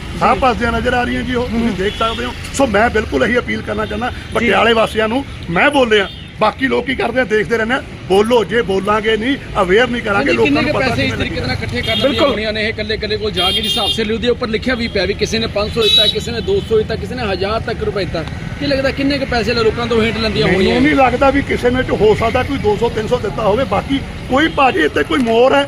ਸਾਹ ਭੱਜਦੀਆਂ ਨਜ਼ਰ ਆ ਰਹੀਆਂ ਜੀ ਉਹ ਤੁਸੀਂ ਦੇਖ ਸਕਦੇ ਹੋ। ਸੋ ਮੈਂ ਬਿਲਕੁਲ ਇਹੀ ਅਪੀਲ ਕਰਨਾ ਚਾਹੁੰਦਾ ਪਟਿਆਲੇ ਵਾਸੀਆਂ ਨੂੰ ਮੈਂ ਬੋਲਿਆ ਬਾਕੀ ਲੋਕ ਕੀ ਕਰਦੇ ਆ ਦੇਖਦੇ ਰਹਿੰਦੇ ਬੋਲੋ ਜੇ ਬੋਲਾਂਗੇ ਨਹੀਂ ਅਵੇਅਰ ਨਹੀਂ ਕਰਾਂਗੇ ਲੋਕਾਂ ਨੂੰ ਪਤਾ ਪੈਸੇ ਇਸ ਤਰੀਕੇ ਨਾਲ ਇਕੱਠੇ ਕਰ। ਲੈਂਦੀਆਂ ਹੋਣੀਆਂ ਨੇ ਇਹ ਕੱਲੇ ਕੱਲੇ ਕੋਲ ਜਾ ਕੇ ਹਿਸਾਬ ਸੇ ਲਿਖਦੇ ਉੱਪਰ ਲਿਖਿਆ ਵੀ ਪਿਆ ਵੀ ਕਿਸੇ ਨੇ 500 ਦਿੱਤਾ ਕਿਸੇ ਨੇ 200 ਦਿੱਤਾ ਕਿਸੇ ਨੇ 1000 ਤੱਕ ਰੁਪਏ ਦਿੱਤਾ। ਕੀ ਲੱਗਦਾ ਕਿੰਨੇ ਕੇ ਪੈਸੇ ਲੈ ਲੋਕਾਂ ਤੋਂ ਹੇਠ ਲੈਂਦੀਆਂ ਮੈਨੂੰ ਹੋਣੀਆਂ ਨਹੀਂ ਲੱਗਦਾ ਵੀ ਕਿਸੇ ਨੇ ਚ ਹੋ ਸਕਦਾ ਕੋਈ 200 300 ਦਿੱਤਾ ਹੋਵੇ ਬਾਕੀ ਕੋਈ ਭਾਜੀ ਇੱਥੇ ਕੋਈ ਮੋਰ ਹੈ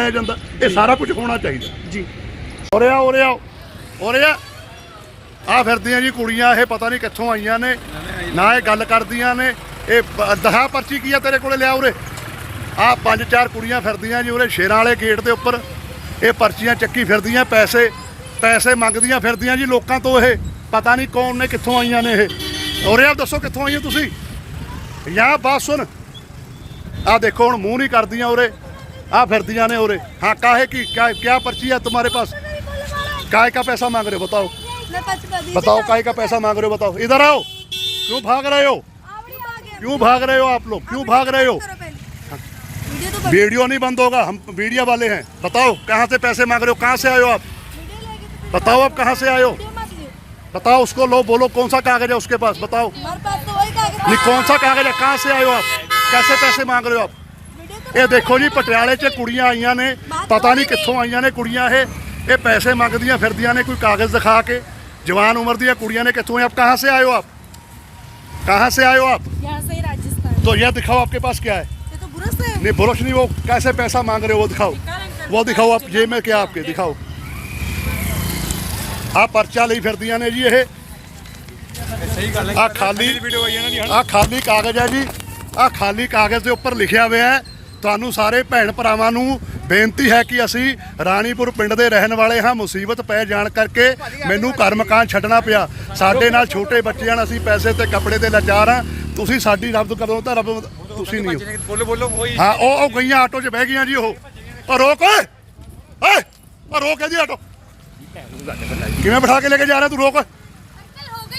ਜਾਇਆ ਜਾਂਦਾ। ਇਹ ਸਾਰਾ ਕੁਝ ਹੋਣਾ ਚਾਹੀਦਾ। ਜੀ। ਉਰੇ ਆ ਉਰੇ ਆ ਉਰੇ ਆ। ਆ ਫਿਰਦੀਆਂ ਜੀ ਕੁੜੀਆਂ ਇਹ ਪਤਾ ਨਹੀਂ ਕਿੱਥੋਂ ਆਈਆਂ ਨੇ। ਨਾ ਇਹ ਗੱਲ ਕਰਦੀਆਂ ਨੇ। ਇਹ ਪ- ਦਹਾ ਪਰਚੀ ਕੀ ਆ ਤੇਰੇ ਕੋਲੇ? ਲਿਆ ਉਰੇ। ਆ ਪੰਜ ਚਾਰ ਕੁੜੀਆਂ ਫਿਰਦੀਆਂ ਜੀ ਉਰੇ ਸ਼ੇਰਾਂ ਵਾਲੇ ਗੇਟ ਦੇ ਉੱਪਰ। ਇਹ ਪਰਚੀਆਂ ਚੱਕੀ ਫਿਰਦੀਆਂ ਪੈਸੇ ਪੈਸੇ ਮੰਗਦੀਆਂ ਫਿਰਦੀਆਂ ਜੀ ਲੋਕਾਂ ਤੋਂ ਇਹ। ਪਤਾ ਨਹੀਂ ਕੌਣ ਨੇ ਕਿੱਥੋਂ ਆਈਆਂ ਨੇ ਇਹ। ਉਰੇ ਆ ਦੱਸੋ ਕਿੱਥੋਂ ਆਈਆਂ ਤੁਸੀਂ? ਯਾ ਬਾਤ ਸੁਣ। ਆ ਦੇਖੋ ਹੁਣ ਮੂੰਹ ਨਹੀਂ ਕਰਦੀਆਂ ਉਰੇ। ਆ ਫਿਰਦੀਆਂ हो रहे हाँ काहे की क्या क्या पर्ची है तुम्हारे पास? काहे का पैसा मांग रहे हो बताओ। बताओ काहे का पैसा मांग रहे हो बताओ। इधर आओ। क्यों भाग रहे हो? क्यों भाग रहे हो आप लोग? क्यों भाग रहे हो? वीडियो नहीं बंद होगा हम मीडिया वाले हैं। बताओ कहाँ से पैसे मांग रहे हो? कहाँ से आयो आप? बताओ आप कहाँ से आयो हो? बताओ उसको लो बोलो कौन सा कागज़ है उसके पास? बताओ। नहीं कौन सा कागज़ है? कहाँ से आयो आप? कैसे पैसे मांग रहे हो आप? ਇਹ ਦੇਖੋ ਜੀ ਪਟਿਆਲੇ 'ਚ ਕੁੜੀਆਂ ਆਈਆਂ ਨੇ ਪਤਾ ਨਹੀਂ ਕਿੱਥੋਂ ਆਈਆਂ ਨੇ ਕੁੜੀਆਂ ਇਹ ਇਹ ਪੈਸੇ ਮੰਗਦੀਆਂ ਫਿਰਦੀਆਂ ਨੇ ਕੋਈ ਕਾਗਜ਼ ਦਿਖਾ ਕੇ ਜਵਾਨ ਉਮਰ ਦੀਆਂ ਕੁੜੀਆਂ ਨੇ ਕਿੱਥੋਂ ਆਪ कहाँ से आए हो आप कहाँ से आए हो आप यहाँ से ही राजस्थान तो यह दिखाओ आपके पास क्या है ये तो बुरस है नहीं बुरश नहीं वो कैसे पैसा मांग रहे हो वो दिखाओ वो दिखाओ आप जेब में क्या आपके दिखाओ ਆ ਪਰਚਾ ਲਈ ਫਿਰਦੀਆਂ ਨੇ ਜੀ ਇਹ ਆ ਖਾਲੀ ਆ ਖਾਲੀ ਕਾਗਜ਼ ਹੈ ਜੀ ਆ ਖਾਲੀ ਕਾਗਜ਼ ਦੇ ਉੱਪਰ ਲਿਖਿਆ ਹੋਇਆ ਹੈ ਤੁਹਾਨੂੰ ਸਾਰੇ ਭੈਣ ਭਰਾਵਾਂ ਨੂੰ ਬੇਨਤੀ ਹੈ ਕਿ ਅਸੀਂ ਰਾਣੀਪੁਰ ਪਿੰਡ ਦੇ ਰਹਿਣ ਵਾਲੇ ਹਾਂ ਮੁਸੀਬਤ ਪੈ ਜਾਣ ਕਰਕੇ ਮੈਨੂੰ ਘਰ ਮਕਾਨ ਛੱਡਣਾ ਪਿਆ ਸਾਡੇ ਨਾਲ ਛੋਟੇ ਬੱਚੇ ਹਨ ਅਸੀਂ ਪੈਸੇ ਤੇ ਕੱਪੜੇ ਤੇ ਲਾਚਾਰ ਹਾਂ ਤੁਸੀਂ ਸਾਡੀ ਰੱਬ ਕਰੋ ਤਾਂ ਰੱਬ ਤੁਸੀਂ ਨਹੀਂ ਹੋ ਬੋਲੋ ਬੋਲੋ ਕੋਈ ਹਾਂ ਉਹ ਉਹ ਗਈਆਂ ਆਟੋ 'ਚ ਬਹਿ ਗਈਆਂ ਜੀ ਉਹ ਉਹ ਰੋਕ ਓਏ ਓਏ ਉਹ ਰੋਕ ਇਹਦੀ ਆਟੋ ਕਿਵੇਂ ਬਿਠਾ ਕੇ ਲੈ ਕੇ ਜਾ ਰਿਹਾ ਤੂੰ ਰੋਕ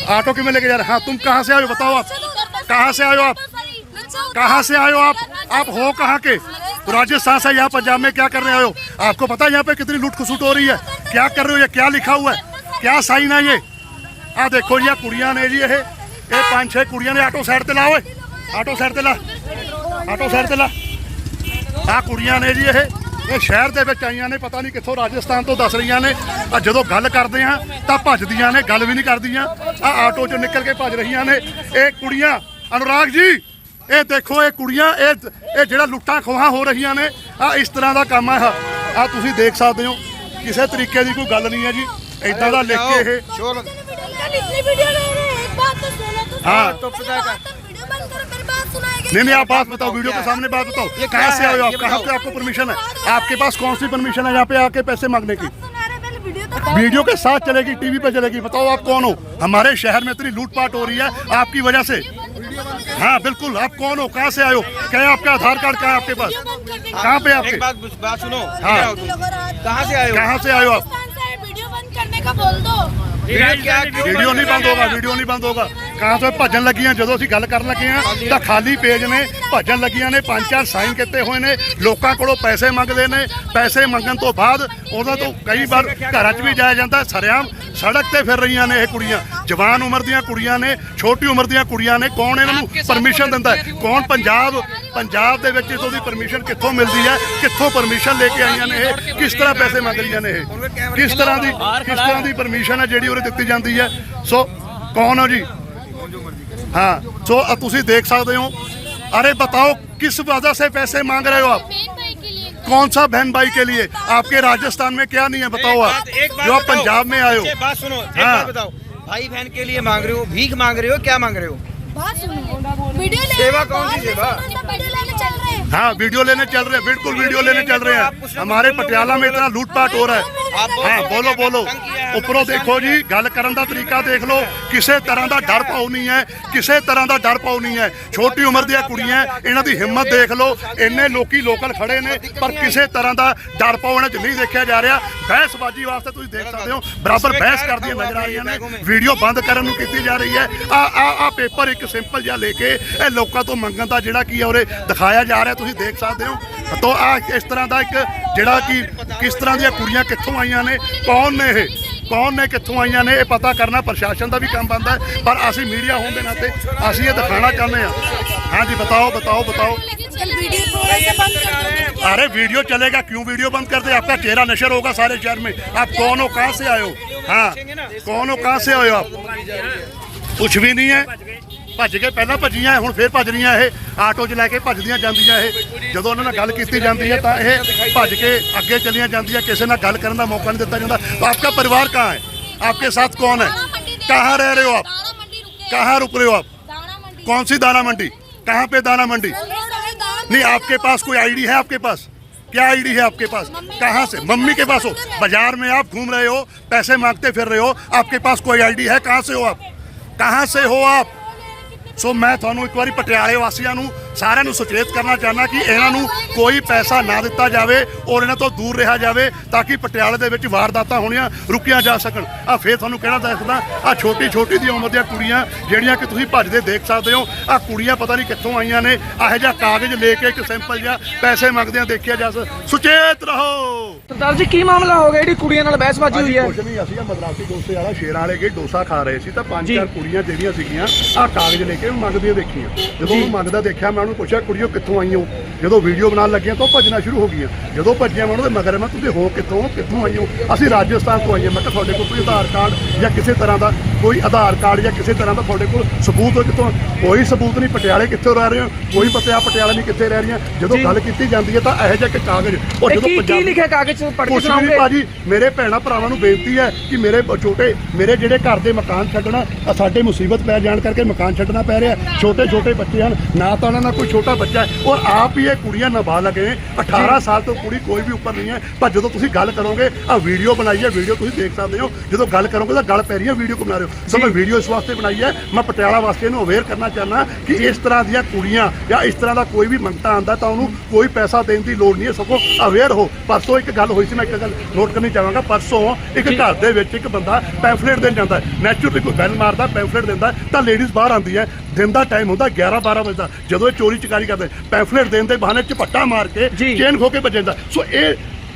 ऑटो क्यों में लेके जा रहे हैं हाँ तुम कहाँ से आए हो बताओ आप कहाँ से आए हो आप कहाँ से आए हो आप आप हो कहाँ के तो राजस्थान से यहाँ पंजाब में क्या कर रहे हो आपको पता है यहाँ पे कितनी लूट खसुट हो रही है क्या कर रहे हो ये क्या लिखा हुआ है क्या साइन है ये आ देखो जी कुड़िया ने जी ये ये पांच छह कुड़िया ने आटो साइड ते ला ओए आटो साइड ते ला आटो साइड ते ला ਆ ਕੁੜੀਆਂ ਨੇ ਜੀ ਇਹ ਇਹ ਸ਼ਹਿਰ ਦੇ ਵਿੱਚ ਆਈਆਂ ਨੇ ਪਤਾ ਨਹੀਂ ਕਿੱਥੋਂ ਰਾਜਸਥਾਨ ਤੋਂ ਦੱਸ ਰਹੀਆਂ ਨੇ ਆ ਜਦੋਂ ਗੱਲ ਕਰਦੇ ਆ ਤਾਂ ਭੱਜਦੀਆਂ ਨੇ ਗੱਲ ਵੀ ਨਹੀਂ ਕਰਦੀਆਂ ਆ ਆਟੋ 'ਚੋਂ ਨਿਕਲ ਕੇ ਭੱਜ ਰਹੀਆਂ ਨੇ ਇਹ ਕੁੜੀਆਂ ਅਨੁਰਾਗ ਜੀ ਇਹ ਦੇਖੋ ਇਹ ਕੁੜੀਆਂ ਇਹ ਇਹ ਜਿਹੜਾ ਲੁੱਟਾਂ ਖੋਹਾਂ ਹੋ ਰਹੀਆਂ ਨੇ ਆ ਇਸ ਤਰ੍ਹਾਂ ਦਾ ਕੰਮ ਆ ਆ ਤੁਸੀਂ ਦੇਖ ਸਕਦੇ ਹੋ ਕਿਸੇ ਤਰੀਕੇ ਦੀ ਕੋਈ ਗੱਲ ਨਹੀਂ ਹੈ ਜੀ ਇਦਾਂ ਦਾ ਲਿਖ ਕੇ ਇਹ शोर अंकल इतनी वीडियो ले रहे हैं एक बात तो सुनो तो हाँ। तो पता है वीडियो बंद करो मेरी बात सुनाएंगे नहीं नहीं आप बात बताओ वीडियो के सामने बात बताओ ये कहाँ क्या से है? आए हो आप ये कहाँ बताओ। से आपको परमिशन है आपके पास कौन सी परमिशन है यहाँ पे आके पैसे मांगने की सुना रहे पहले वीडियो तो वीडियो के साथ चलेगी टीवी पे चलेगी बताओ आप कौन हो हमारे शहर में इतनी लूटपाट हो रही है आपकी वजह से हाँ बिल्कुल आप कौन हो कहाँ से आए हो क्या आपका आधार कार्ड कहाँ आपके पास कहाँ पे आपके एक बात बात सुनो हाँ कहाँ से आए हो कहाँ से आए हो आप वीडियो बंद करने का बोल दो वीडियो नहीं बंद होगा वीडियो नहीं बंद होगा ਨਹੀਂ ਕਾਂ ਤੋਂ ਭੱਜਣ ਲੱਗੀਆਂ, ਜਦੋਂ ਅਸੀਂ ਗੱਲ ਕਰਨ ਲੱਗੇ ਆ ਤਾਂ ਖਾਲੀ ਪੇਜ ਨੇ ਭੱਜਣ ਲੱਗੀਆਂ ਨੇ, ਪੰਜ ਚਾਰ ਸਾਈਨ ਕੀਤੇ ਹੋਏ ਨੇ, ਲੋਕਾਂ ਕੋਲੋਂ ਪੈਸੇ ਮੰਗਦੇ ਨੇ, ਪੈਸੇ ਮੰਗਣ ਤੋਂ ਬਾਅਦ ਉਹਨਾਂ ਤੋਂ ਕਈ ਵਾਰ ਘਰਾਂ 'ਚ ਵੀ ਜਾਇਆ ਜਾਂਦਾ, ਸਰਿਆਮ ਸੜਕ ਤੇ ਫਿਰ ਰਹੀਆਂ ਨੇ ਇਹ ਕੁੜੀਆਂ, ਜਵਾਨ ਉਮਰ ਦੀਆਂ ਕੁੜੀਆਂ ਨੇ, ਛੋਟੀ ਉਮਰ ਦੀਆਂ ਕੁੜੀਆਂ ਨੇ, ਕੌਣ ਇਹਨਾਂ ਨੂੰ ਪਰਮਿਸ਼ਨ ਦਿੰਦਾ ਕੌਣ ਪੰਜਾਬ ਪੰਜਾਬ ਦੇ ਵਿੱਚ ਇਤੋਂ ਦੀ ਪਰਮਿਸ਼ਨ ਕਿੱਥੋਂ ਮਿਲਦੀ ਹੈ, ਕਿੱਥੋਂ ਪਰਮਿਸ਼ਨ ਲੈ ਕੇ ਆਈਆਂ ਨੇ ਇਹ, ਕਿਸ ਤਰ੍ਹਾਂ ਪੈਸੇ ਮੰਗ ਰਹੀਆਂ ਨੇ ਇਹ? ਕਿਸ ਤਰ੍ਹਾਂ ਦੀ, ਕਿਸ ਤਰ੍ਹਾਂ ਦੀ ਪਰਮਿਸ਼ਨ ਹੈ ਜਿਹੜੀ ਉਰੇ ਦਿੱਤੀ ਜਾਂਦੀ ਹੈ? ਸੋ ਕੌਣ ਹੋ ਜੀ? हाँ जो तुम देख सकते हो। अरे बताओ किस वजह से पैसे मांग रहे हो आप? कौन सा बहन भाई के लिए? आपके राजस्थान में क्या नहीं है बताओ आप? जो आप पंजाब में आए हो। बात सुनो हाँ। बताओ। भाई बहन के लिए मांग रहे हो भीख मांग रहे हो क्या मांग रहे हो? बात सुनो। वीडियो ले सेवा कौन सी सेवा? सुनो, सब वीडियो लेने चल रहे हैं हाँ वीडियो लेने चल रहे हैं बिल्कुल वीडियो लेने चल रहे हैं हमारे पटियाला में इतना लूटपाट हो रहा है आप बहुत ਹਾਂ लोगों ਬੋਲੋ ने ਬੋਲੋ तंग किया है, ਉੱਪਰੋਂ ਦੇਖੋ ਜੀ ਗੱਲ ਕਰਨ ਦਾ ਤਰੀਕਾ ਦੇਖ ਲਓ ਕਿਸੇ ਤਰ੍ਹਾਂ ਦਾ ਡਰ ਪਾਉ ਨਹੀਂ ਹੈ ਕਿਸੇ ਤਰ੍ਹਾਂ ਦਾ ਡਰ ਪਾਉ ਨਹੀਂ ਹੈ ਛੋਟੀ ਉਮਰ ਦੀਆਂ ਕੁੜੀਆਂ ਇਹਨਾਂ ਦੀ ਹਿੰਮਤ ਦੇਖ ਲਓ ਇੰਨੇ ਲੋਕੀ ਲੋਕਲ ਖੜੇ ਨੇ ਪਰ ਕਿਸੇ ਤਰ੍ਹਾਂ ਦਾ ਡਰ ਪਾਉ ਇਹਨਾਂ 'ਚ ਨਹੀਂ ਦੇਖਿਆ ਜਾ ਰਿਹਾ ਬਹਿਸਬਾਜ਼ੀ ਵਾਸਤੇ ਤੁਸੀਂ ਦੇਖ ਸਕਦੇ ਹੋ ਬਰਾਬਰ ਬਹਿਸ ਕਰਦੀਆਂ ਨਜ਼ਰ ਆ ਰਹੀਆਂ ਨੇ ਵੀਡੀਓ ਬੰਦ ਕਰਨ ਨੂੰ ਕੀਤੀ ਜਾ ਰਹੀ ਹੈ ਆ ਆ ਆ ਪੇਪਰ ਇੱਕ ਸਿੰਪਲ ਜਿਹਾ ਲੈ ਕੇ ਇਹ ਲੋਕਾਂ ਤੋਂ ਮੰਗਣ ਦਾ ਜਿਹੜਾ ਕੀ ਹੈ ਉਰੇ ਦਿਖਾਇਆ ਜਾ ਰਿਹਾ ਤੁਸੀਂ ਦੇਖ ਸਕਦੇ ਹੋ ਤੋਂ ਆ ਇਸ ਤਰ੍ਹਾਂ ਦਾ ਇੱਕ ਜਿਹੜਾ ਕਿ ਕਿਸ ਤਰ੍ਹਾਂ ਦੀਆਂ ਕੁੜੀਆਂ ਕਿੱਥੋਂ ਆਈਆਂ ਨੇ ਕੌਣ ਨੇ ਇਹ ਕੌਣ ਨੇ ਕਿੱਥੋਂ ਆਈਆਂ ਨੇ ਇਹ ਪਤਾ ਕਰਨਾ ਪ੍ਰਸ਼ਾਸਨ ਦਾ ਵੀ ਕੰਮ ਬਣਦਾ ਹੈ ਪਰ ਅਸੀਂ ਮੀਡੀਆ ਹੋਣ ਦੇ ਨਾਤੇ ਅਸੀਂ ਇਹ ਦਿਖਾਣਾ ਚਾਹੁੰਦੇ ਹਾਂ ਹਾਂਜੀ ਬਤਾਓ ਬਤਾਓ बताओ अंकल वीडियो थोड़ा सा बंद कर दो अरे वीडियो चलेगा क्यों वीडियो बंद कर दे आपका चेहरा नशर होगा सारे शहर में आप कौन हो कहाँ से आए हो हाँ कौन हो कहाँ से आए हो आप कुछ भी नहीं है ਭੱਜ ਕੇ ਪਹਿਲਾਂ ਭੱਜੀਆਂ ਹੁਣ ਫੇਰ ਭੱਜ ਰਹੀਆਂ ਇਹ ਆਟੋ 'ਚ ਲੈ ਕੇ ਭੱਜਦੀਆਂ ਜਾਂਦੀਆਂ ਇਹ ਜਦੋਂ ਉਹਨਾਂ ਨਾਲ ਗੱਲ ਕੀਤੀ ਜਾਂਦੀ ਹੈ ਤਾਂ ਇਹ ਭੱਜ ਕੇ ਅੱਗੇ ਚਲੀਆਂ ਜਾਂਦੀਆਂ ਕਿਸੇ ਨਾਲ ਗੱਲ ਕਰਨ ਦਾ ਮੌਕਾ ਨਹੀਂ ਦਿੱਤਾ ਜਾਂਦਾ तो आपका परिवार कहाँ है आपके साथ कौन है कहाँ रह रहे हो आप कहाँ रुक रहे हो आप कौन सी दाना मंडी कहाँ पे दाना मंडी नहीं आपके पास कोई आईडी है आपके पास क्या आईडी है आपके पास कहाँ से मम्मी के पास हो बाजार में आप घूम रहे हो पैसे मांगते फिर रहे हो आपके पास कोई आईडी है कहाँ से हो आप कहाँ से हो आप ਸੋ ਮੈਂ ਤੁਹਾਨੂੰ ਇੱਕ ਵਾਰੀ ਪਟਿਆਲੇ ਵਾਸੀਆਂ ਨੂੰ ਸਾਰਿਆਂ ਨੂੰ ਸੁਚੇਤ ਕਰਨਾ ਚਾਹੁੰਦਾ ਕਿ ਇਹਨਾਂ ਨੂੰ ਕੋਈ ਪੈਸਾ ਨਾ ਦਿੱਤਾ ਜਾਵੇ ਔਰ ਇਹਨਾਂ ਤੋਂ ਦੂਰ ਰਿਹਾ ਜਾਵੇ ਤਾਂ ਕਿ ਪਟਿਆਲੇ ਦੇ ਵਿੱਚ ਵਾਰਦਾਤਾਂ ਹੋਣੀਆਂ ਰੁਕੀਆਂ ਜਾ ਸਕਣ। ਆ ਫੇਰ ਤੁਹਾਨੂੰ ਕਹਿਣਾ ਦੱਸਦਾ ਆ ਛੋਟੀ ਛੋਟੀ ਦੀ ਉਮਰ ਦੀਆਂ ਕੁੜੀਆਂ ਜਿਹੜੀਆਂ ਕਿ ਤੁਸੀਂ ਭੱਜਦੇ ਦੇਖ ਸਕਦੇ ਹੋ ਆ ਕੁੜੀਆਂ ਪਤਾ ਨਹੀਂ ਕਿੱਥੋਂ ਆਈਆਂ ਨੇ ਇਹੋ ਜਿਹਾ ਕਾਗਜ਼ ਲੈ ਕੇ ਇੱਕ ਸਿੰਪਲ ਜਿਹਾ ਪੈਸੇ ਮੰਗਦਿਆਂ ਦੇਖਿਆ ਜਾ ਸੁਚੇਤ ਰਹੋ। ਸਰਦਾਰ ਜੀ ਕੀ ਮਾਮਲਾ ਹੋ ਗਿਆ? ਜਿਹੜੀ ਕੁੜੀਆਂ ਨਾਲ ਬਹਿਸਬਾਜ਼ੀ ਹੋਈ ਹੈ। ਕੁਛ ਨਹੀਂ ਅਸੀਂ ਆ ਮਦਰਾਸੀ ਡੋਸੇ ਵਾਲਾ ਸ਼ੇਰਾਂ ਵਾਲੇ ਗਏ ਡੋਸਾ ਖਾ ਰਹੇ ਸੀ ਤਾਂ ਪੰਜ ਜੀ। ਚਾਰ ਕੁੜੀਆਂ ਜਿਹੜੀਆਂ ਸੀਗੀਆਂ ਆ ਕਾਗਜ਼ ਲੈ ਕੇ ਮੰਗਦੀਆਂ ਦੇਖੀਆਂ। ਜਦੋਂ ਉਹਨੂੰ ਮੰਗਦਾ ਦੇਖਿਆ ਮੈਂ ਉਹਨੂੰ ਪੁੱਛਿਆ ਕੁੜੀਓ ਕਿੱਥੋਂ ਆਈ ਹੋ ਜਦੋਂ ਵੀਡੀਓ ਬਣਾਉਣ ਲੱਗੀਆਂ ਤਾਂ ਉਹ ਭੱਜਣਾ ਸ਼ੁਰੂ ਹੋ ਗਈਆਂ। ਜਦੋਂ ਭੱਜੀਆਂ ਮੈਂ ਉਹਨਾਂ ਦੇ ਮਗਰ ਮੈਂ ਤੁਸੀਂ ਹੋ ਕਿੱਥੋਂ ਕਿੱਥੋਂ ਆਈ ਹੋ ਅਸੀਂ ਰਾਜਸਥਾਨ ਤੋਂ ਆਈਆਂ ਮੈਂ ਕਿਹਾ ਤੁਹਾਡੇ ਕੋਲ ਕੋਈ ਆਧਾਰ ਕਾਰਡ ਜਾਂ ਕਿਸੇ ਤਰ੍ਹਾਂ ਦਾ ਕੋਈ ਆਧਾਰ ਕਾਰਡ ਜਾਂ ਕਿਸੇ ਤਰ੍ਹਾਂ ਦਾ ਤੁਹਾਡੇ ਕੋਲ ਸਬੂਤ ਹੋ ਕਿੱਥੋਂ ਕੋਈ ਸਬੂਤ ਨਹੀਂ ਪਟਿਆਲੇ ਕਿੱਥੋਂ ਰਹਿ ਰਹੇ ਹੋ? ਕੋਈ ਪਤਾ ਪਟਿਆਲਾ ਨਹੀਂ ਕਿੱਥੇ ਰਹਿ ਰਹੀਆਂ? ਜਦੋਂ। ਗੱਲ ਕੀਤੀ ਜਾਂਦੀ ਹੈ ਤਾਂ ਇਹੋ ਜਿਹਾ ਇੱਕ ਕਾਗਜ਼ ਉਹ ਇਹ ਕੀ ਲਿਖਿਆ ਕਾਗਜ਼ ਪੜ੍ਹ ਕੇ ਸੁਣਾਓਗੇ? ਭਾਜੀ ਮੇਰੇ ਭੈਣਾ ਭਰਾਵਾਂ ਨੂੰ ਬੇਨਤੀ ਹੈ ਕਿ ਮੇਰੇ ਛੋਟੇ ਮੇਰੇ ਜਿਹੜੇ ਘਰ ਦੇ ਮਕਾਨ ਛੱਡਣਾ ਸਾਡੇ ਮੁਸੀਬਤ ਪੈ ਜਾਣ ਕਰਕੇ ਮਕਾਨ ਛੱਡਣਾ ਪੈ ਰਿਹਾ। ਛੋਟੇ ਛੋਟੇ ਬੱਚੇ ਹਨ ਨਾ ਤਾਂ ਉਹਨਾਂ ਦਾ ਕੋਈ ਛੋਟਾ ਬੱਚਾ ਹੈ ਔਰ ਆਪ ਹੀ ਇਹ ਕੁੜੀਆਂ ਨਾਬਾਲਗ ਨੇ। 18 ਸਾਲ ਤੋਂ ਕੁੜੀ ਕੋਈ ਵੀ ਉੱਪਰ ਨਹੀਂ ਹੈ। ਪਰ ਜਦੋਂ ਤੁਸੀਂ ਗੱਲ ਕਰੋਗੇ ਆ ਵੀਡੀਓ ਬਣਾਈ ਹੈ ਵੀਡੀਓ ਤੁਸੀਂ ਦੇਖ ਸਕਦੇ ਹੋ। ਜਦੋਂ ਗੱਲ ਕਰੋਗੇ ਤਾਂ ਗੱਲ ਪੈ ਰਹੀ ਹੈ ਵੀਡੀਓ ਬਣਾ ਰਹੇ ਹੋ। ਸੋ ਮੈਂ ਵੀਡੀਓ ਇਸ ਵਾਸਤੇ ਬਣਾਈ ਹੈ ਮੈਂ ਪਟਿਆਲਾ ਵਾਸਤੇ ਨੂੰ ਅਵੇਅਰ ਕਰਨਾ ਚਾਹੁੰਦਾ ਕਿ ਇਸ ਤਰ੍ਹਾਂ ਦੀਆਂ ਕੁੜੀਆਂ ਜਾਂ ਇਸ ਤਰ੍ਹਾਂ ਦਾ ਕੋਈ ਵੀ ਮੰਗਤਾ ਆਂਦਾ ਤਾਂ ਉਹਨੂੰ ਕੋਈ ਪੈਸਾ ਦੇਣ ਦੀ ਲੋੜ ਨਹੀਂ ਹੈ। ਸਗੋਂ ਅਵੇਅਰ ਹੋ। ਪਰਸੋਂ ਇੱਕ ਗੱਲ ਹੋਈ ਸੀ ਮੈਂ ਇੱਕ ਗੱਲ ਨੋਟ ਕਰਨੀ ਚਾਹਾਂਗਾ। ਪਰਸੋਂ ਇੱਕ ਘਰ ਦੇ ਵਿੱਚ ਇੱਕ ਬੰਦਾ ਪੈਂਫਲੇਟ ਦੇਣ ਜਾਂਦਾ ਨੈਚੁਰਲੀ ਕੋਈ ਬੈਲ ਮਾਰਦਾ ਪੈਂਫਲੇਟ ਦਿੰਦਾ ਤਾਂ ਲੇਡੀਜ਼ ਬਾਹਰ ਆਉਂਦੀ ਹੈ। ਦਿਨ ਦਾ ਟਾਈਮ ਹੁੰਦਾ 11 12 ਵਜੇ ਦਾ ਜਦੋਂ ਇਹ ਚੋਰੀ ਚਕਾਰੀ ਕਰਦੇ ਪੈਂਫਲੇਟ ਦੇਣ ਦੇ ਬਹਾਨੇ ਝਪੱਟਾ ਮਾਰ ਕੇ। ਚੇਨ ਖੋ ਕੇ ਭੱਜ ਜਾਂਦਾ ਸੋ ਇਹ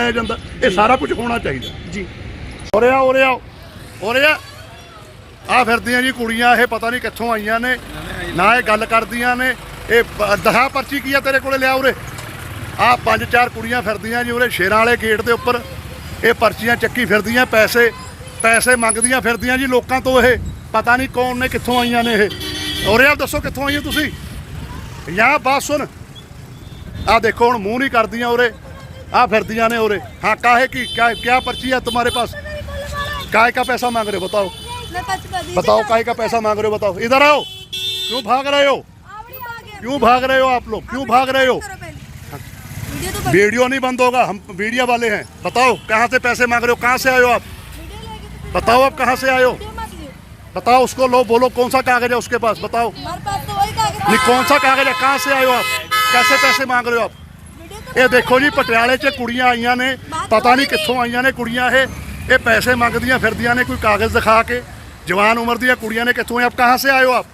ਲਿਜਾਇਆ ਜਾਂਦਾ। ਇਹ ਸਾਰਾ ਕੁਝ ਹੋਣਾ ਚਾਹੀਦਾ। ਜੀ। ਉਰੇ ਆ ਉਰੇ ਆ ਉਰੇ ਆ ਆ ਫਿਰਦੀਆਂ ਜੀ ਕੁੜੀਆਂ ਇਹ ਪਤਾ ਨਹੀਂ ਕਿੱਥੋਂ ਆਈਆਂ ਨੇ ਨਾ ਇਹ ਗੱਲ ਕਰਦੀਆਂ ਨੇ। ਇਹ ਦਹਾ ਪਰਚੀ ਕੀ ਆ ਤੇਰੇ ਕੋਲੇ ਲਿਆ ਉਰੇ? ਆ ਪੰਜ ਚਾਰ ਕੁੜੀਆਂ ਫਿਰਦੀਆਂ ਜੀ ਉਰੇ ਸ਼ੇਰਾਂ ਵਾਲੇ ਗੇਟ ਦੇ ਉੱਪਰ। ਇਹ ਪਰਚੀਆਂ ਚੱਕੀ ਫਿਰਦੀਆਂ ਪੈਸੇ ਪੈਸੇ ਮੰਗਦੀਆਂ ਫਿਰਦੀਆਂ ਜੀ ਲੋਕਾਂ ਤੋਂ ਇਹ। ਪਤਾ ਨਹੀਂ ਕੌਣ ਨੇ ਕਿੱਥੋਂ ਆਈਆਂ ਨੇ ਇਹ। ਉਰੇ ਆ ਦੱਸੋ ਕਿੱਥੋਂ ਆਈਆਂ ਤੁਸੀਂ? ਯਾ ਬਾਤ ਸੁਣ। ਆ ਦੇਖੋ ਹੁਣ ਮੂੰਹ ਨਹੀਂ ਕਰਦੀਆਂ ਉਰੇ। ਆ ਫਿਰਦੀਆਂ हो ਉਰੇ हाँ काहे की क्या क्या पर्ची है तुम्हारे पास? काहे का पैसा मांग रहे हो बताओ। बताओ काहे का पैसा मांग रहे हो बताओ। इधर आओ। क्यों भाग रहे हो? क्यों भाग रहे हो आप लोग? क्यों भाग रहे हो? वीडियो नहीं बंद होगा हम मीडिया वाले हैं। बताओ कहाँ से पैसे मांग रहे हो? कहाँ से आयो हो आप? बताओ आप कहाँ से आयो बताओ उसको लो बोलो कौन सा कागज़ है उसके पास? बताओ। नहीं कौन सा कागज़ है? कहाँ से आयो आप? कैसे पैसे मांग रहे हो आप? ਇਹ ਦੇਖੋ ਜੀ ਪਟਿਆਲੇ 'ਚ ਕੁੜੀਆਂ ਆਈਆਂ ਨੇ ਪਤਾ ਨਹੀਂ ਕਿੱਥੋਂ ਆਈਆਂ ਨੇ ਕੁੜੀਆਂ ਇਹ ਇਹ ਪੈਸੇ ਮੰਗਦੀਆਂ ਫਿਰਦੀਆਂ ਨੇ ਕੋਈ ਕਾਗਜ਼ ਦਿਖਾ ਕੇ ਜਵਾਨ ਉਮਰ ਦੀਆਂ ਕੁੜੀਆਂ ਨੇ ਕਿੱਥੋਂ ਆਪ ਕਹਾਂ से आए हो आप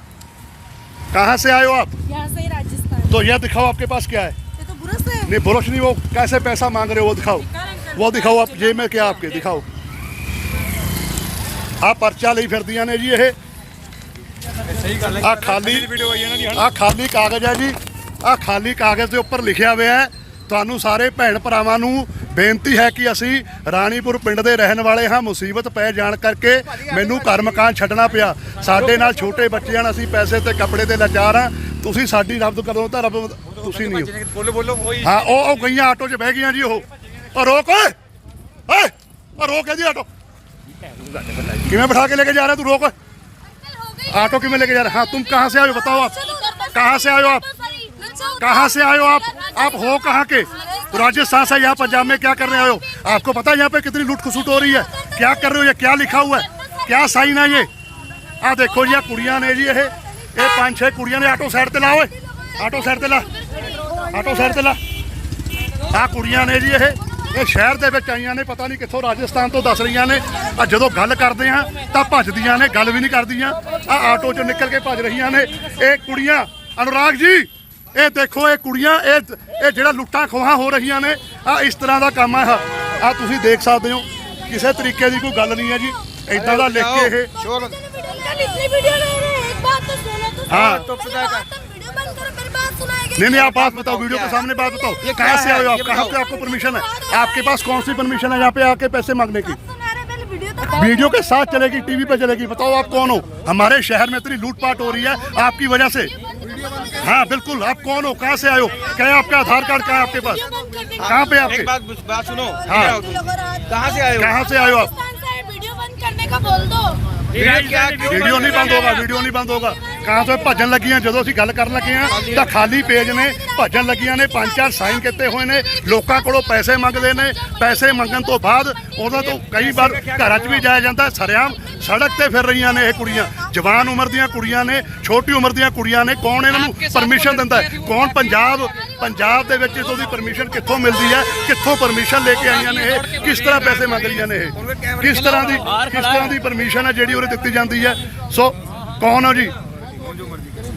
कहाँ से आए हो आप यहाँ से ही राजस्थान तो यह दिखाओ आपके पास क्या है ये तो बुरस है नहीं बुरश नहीं वो कैसे पैसा मांग रहे हो वो दिखाओ वो दिखाओ आप जेब में क्या आपके दिखाओ ਆ ਪਰਚਾ ਲਈ ਫਿਰਦੀਆਂ ਨੇ ਜੀ ਇਹ ਆ ਖਾਲੀ ਆ ਖਾਲੀ ਕਾਗਜ਼ ਹੈ ਜੀ ਆ ਖਾਲੀ ਕਾਗਜ਼ ਦੇ ਉੱਪਰ ਲਿਖਿਆ ਹੋਇਆ ਹੈ ਤੁਹਾਨੂੰ ਸਾਰੇ ਭੈਣ ਭਰਾਵਾਂ ਨੂੰ ਬੇਨਤੀ ਹੈ ਕਿ ਅਸੀਂ ਰਾਣੀਪੁਰ ਪਿੰਡ ਦੇ ਰਹਿਣ ਵਾਲੇ ਹਾਂ। ਮੁਸੀਬਤ ਪੈ ਜਾਣ ਕਰਕੇ ਮੈਨੂੰ ਘਰ ਮਕਾਨ ਛੱਡਣਾ ਪਿਆ। ਸਾਡੇ ਨਾਲ ਛੋਟੇ ਬੱਚਿਆਂ ਹਨ ਅਸੀਂ ਪੈਸੇ ਤੇ ਕੱਪੜੇ ਤੇ ਲਾਚਾਰ ਹਾਂ। ਤੁਸੀਂ ਸਾਡੀ ਰੱਬ ਕਰੋ ਤਾਂ ਰੱਬ ਤੁਸੀਂ ਨਹੀਂ ਹਾਂ। ਉਹ ਉਹ ਗਈਆਂ ਆਟੋ 'ਚ ਬਹਿ ਗਈਆਂ ਜੀ ਉਹ। ਪਰ ਰੋਕ ਓਏ! ਓਏ! ਪਰ ਰੋਕ ਜੀ ਆਟੋ। ਕਿਵੇਂ ਬਿਠਾ ਕੇ ਲੈ ਕੇ ਜਾ ਰਿਹਾ ਤੂੰ? ਰੋਕ। ਆਟੋ ਕਿਵੇਂ ਲੈ ਕੇ ਜਾ ਰਿਹਾ? ਹਾਂ ਤੂੰ ਕਹਾਂ ਸੇ ਆਏ ਬਤਾਓ ਆਪ। ਕਹਾਂ ਸੇ ਆਇਓ ਆਪ? कहाँ से आए हो आप आप हो कहाँ के तो राजस्थान से यहाँ पंजाब में क्या करने आए हो आपको पता है यहाँ पे कितनी लूट खसुट हो रही है क्या कर रहे हो ये क्या लिखा हुआ है क्या साइन है ये आ देखो जी आ कुड़ियां ने जी ये ये पांच छह कुड़ियां ने ऑटो साइड ते ला ओए ऑटो साइड ते ला ऑटो साइड ਤੇ ਲਾ ਆ ਕੁੜੀਆਂ ਨੇ ਜੀ ਇਹ ਇਹ ਸ਼ਹਿਰ ਦੇ ਵਿੱਚ ਆਈਆਂ ਨੇ ਪਤਾ ਨਹੀਂ ਕਿੱਥੋਂ ਰਾਜਸਥਾਨ ਤੋਂ ਦੱਸ ਰਹੀਆਂ ਨੇ ਆ ਜਦੋਂ ਗੱਲ ਕਰਦੇ ਆ ਤਾਂ ਭੱਜਦੀਆਂ ਨੇ ਗੱਲ ਵੀ ਨਹੀਂ ਕਰਦੀਆਂ ਆ ਆਟੋ ਚੋਂ ਨਿਕਲ ਕੇ ਭੱਜ ਰਹੀਆਂ ਨੇ ਇਹ ਕੁੜੀਆਂ ਅਨੁਰਾਗ ਜੀ ਇਹ ਦੇਖੋ ਇਹ ਕੁੜੀਆਂ ਇਹ ਇਹ ਜਿਹੜਾ ਲੁੱਟਾਂ ਖੋਹਾਂ ਹੋ ਰਹੀਆਂ ਨੇ ਆ ਇਸ ਤਰ੍ਹਾਂ ਦਾ ਕੰਮ ਆ ਆ ਤੁਸੀਂ ਦੇਖ ਸਕਦੇ ਹੋ ਕਿਸੇ ਤਰੀਕੇ ਦੀ ਕੋਈ ਗੱਲ ਨਹੀਂ ਹੈ ਜੀ ਇਦਾਂ ਦਾ ਲਿਖ ਕੇ ਇਹ शोर इतनी वीडियो ले रहे हैं एक बात तो सुनो तो हाँ। तो पता है वीडियो बंद करो मेरी बात सुनाएंगे नहीं नहीं आप बात बताओ वीडियो के सामने बात बताओ ये कहाँ क्या से है? आए हो आप ये कहाँ बताओ। पे आपको परमिशन है आपके पास कौन सी परमिशन है यहाँ पे आके पैसे मांगने की सुना रहे पहले वीडियो तो वीडियो के साथ चलेगी टीवी पे चलेगी बताओ आप कौन हो हमारे शहर में इतनी लूटपाट हो रही है आपकी वजह से हाँ बिल्कुल आप कौन हो कहाँ से आए हो क्या है आपका आधार कार्ड कहाँ है आपके पास कहाँ पे एक आपके बात बात सुनो हाँ। कहाँ से आए हो कहाँ से आए हो आप पाकिस्तान से वीडियो बंद करने का बोल दो वीडियो क्या ਵੀਡੀਓ ਨਹੀਂ ਬੰਦ ਹੋਗਾ ਵੀਡੀਓ ਨਹੀਂ ਬੰਦ ਹੋਗਾ ਕਾਂ ਤੋਂ ਇਹ ਭੱਜਣ ਲੱਗੀਆਂ ਜਦੋਂ ਅਸੀਂ ਗੱਲ ਕਰਨ ਲੱਗੇ ਆ ਤਾਂ ਖਾਲੀ ਪੇਜ ਨੇ ਭੱਜਣ ਲੱਗੀਆਂ ਨੇ ਪੰਜ ਚਾਰ ਸਾਈਨ ਕੀਤੇ ਹੋਏ ਨੇ ਲੋਕਾਂ ਕੋਲੋਂ ਪੈਸੇ ਮੰਗਦੇ ਨੇ ਪੈਸੇ ਮੰਗਣ ਤੋਂ ਬਾਅਦ ਉਹਨਾਂ ਤੋਂ ਕਈ ਵਾਰ ਘਰਾਂ 'ਚ ਵੀ ਜਾਇਆ ਜਾਂਦਾ ਸਰਿਆਮ ਸੜਕ ਤੇ ਫਿਰ ਰਹੀਆਂ ਨੇ ਇਹ ਕੁੜੀਆਂ ਜਵਾਨ ਉਮਰ ਦੀਆਂ ਕੁੜੀਆਂ ਨੇ ਛੋਟੀ ਉਮਰ ਦੀਆਂ ਕੁੜੀਆਂ ਨੇ ਕੌਣ ਇਹਨਾਂ ਨੂੰ ਪਰਮਿਸ਼ਨ ਦਿੰਦਾ ਹੈ ਕੌਣ ਪੰਜਾਬ ਪੰਜਾਬ ਦੇ ਵਿੱਚ ਇਸੋ ਦੀ ਪਰਮਿਸ਼ਨ ਕਿੱਥੋਂ ਮਿਲਦੀ ਹੈ ਕਿੱਥੋਂ ਪਰਮਿਸ਼ਨ ਲੈ ਕੇ ਆਈਆਂ ਨੇ ਇਹ ਕਿਸ ਤਰ੍ਹਾਂ ਪੈਸੇ ਮੰਗ ਰਹੀਆਂ ਨੇ ਇਹ ਕਿਸ ਤਰ੍ਹਾਂ ਦੀ ਕਿਸ ਤਰ੍ਹਾਂ ਦੀ ਪਰਮਿਸ਼ਨ ਹੈ ਜਿਹੜੀ ਉਰੇ ਦਿੱਤੀ ਜਾਂਦੀ ਹੈ ਸੋ ਕੌਣ ਹੋ ਜੀ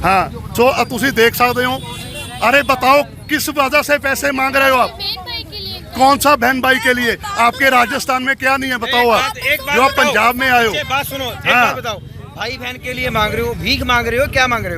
हाँ सो अब ਤੁਸੀਂ ਦੇਖ ਸਕਦੇ ਹੋ अरे बताओ किस वजह से पैसे मांग रहे हो आप बहन भाई के लिए कौन सा बहन भाई के लिए आपके राजस्थान में क्या नहीं है बताओ एक आप बात- एक बात जो आप बताओ। पंजाब में आए हो एक बात सुनो एक हाँ। बात बताओ भाई बहन के लिए मांग रहे हो भीख मांग रहे हो क्या मांग रहे हो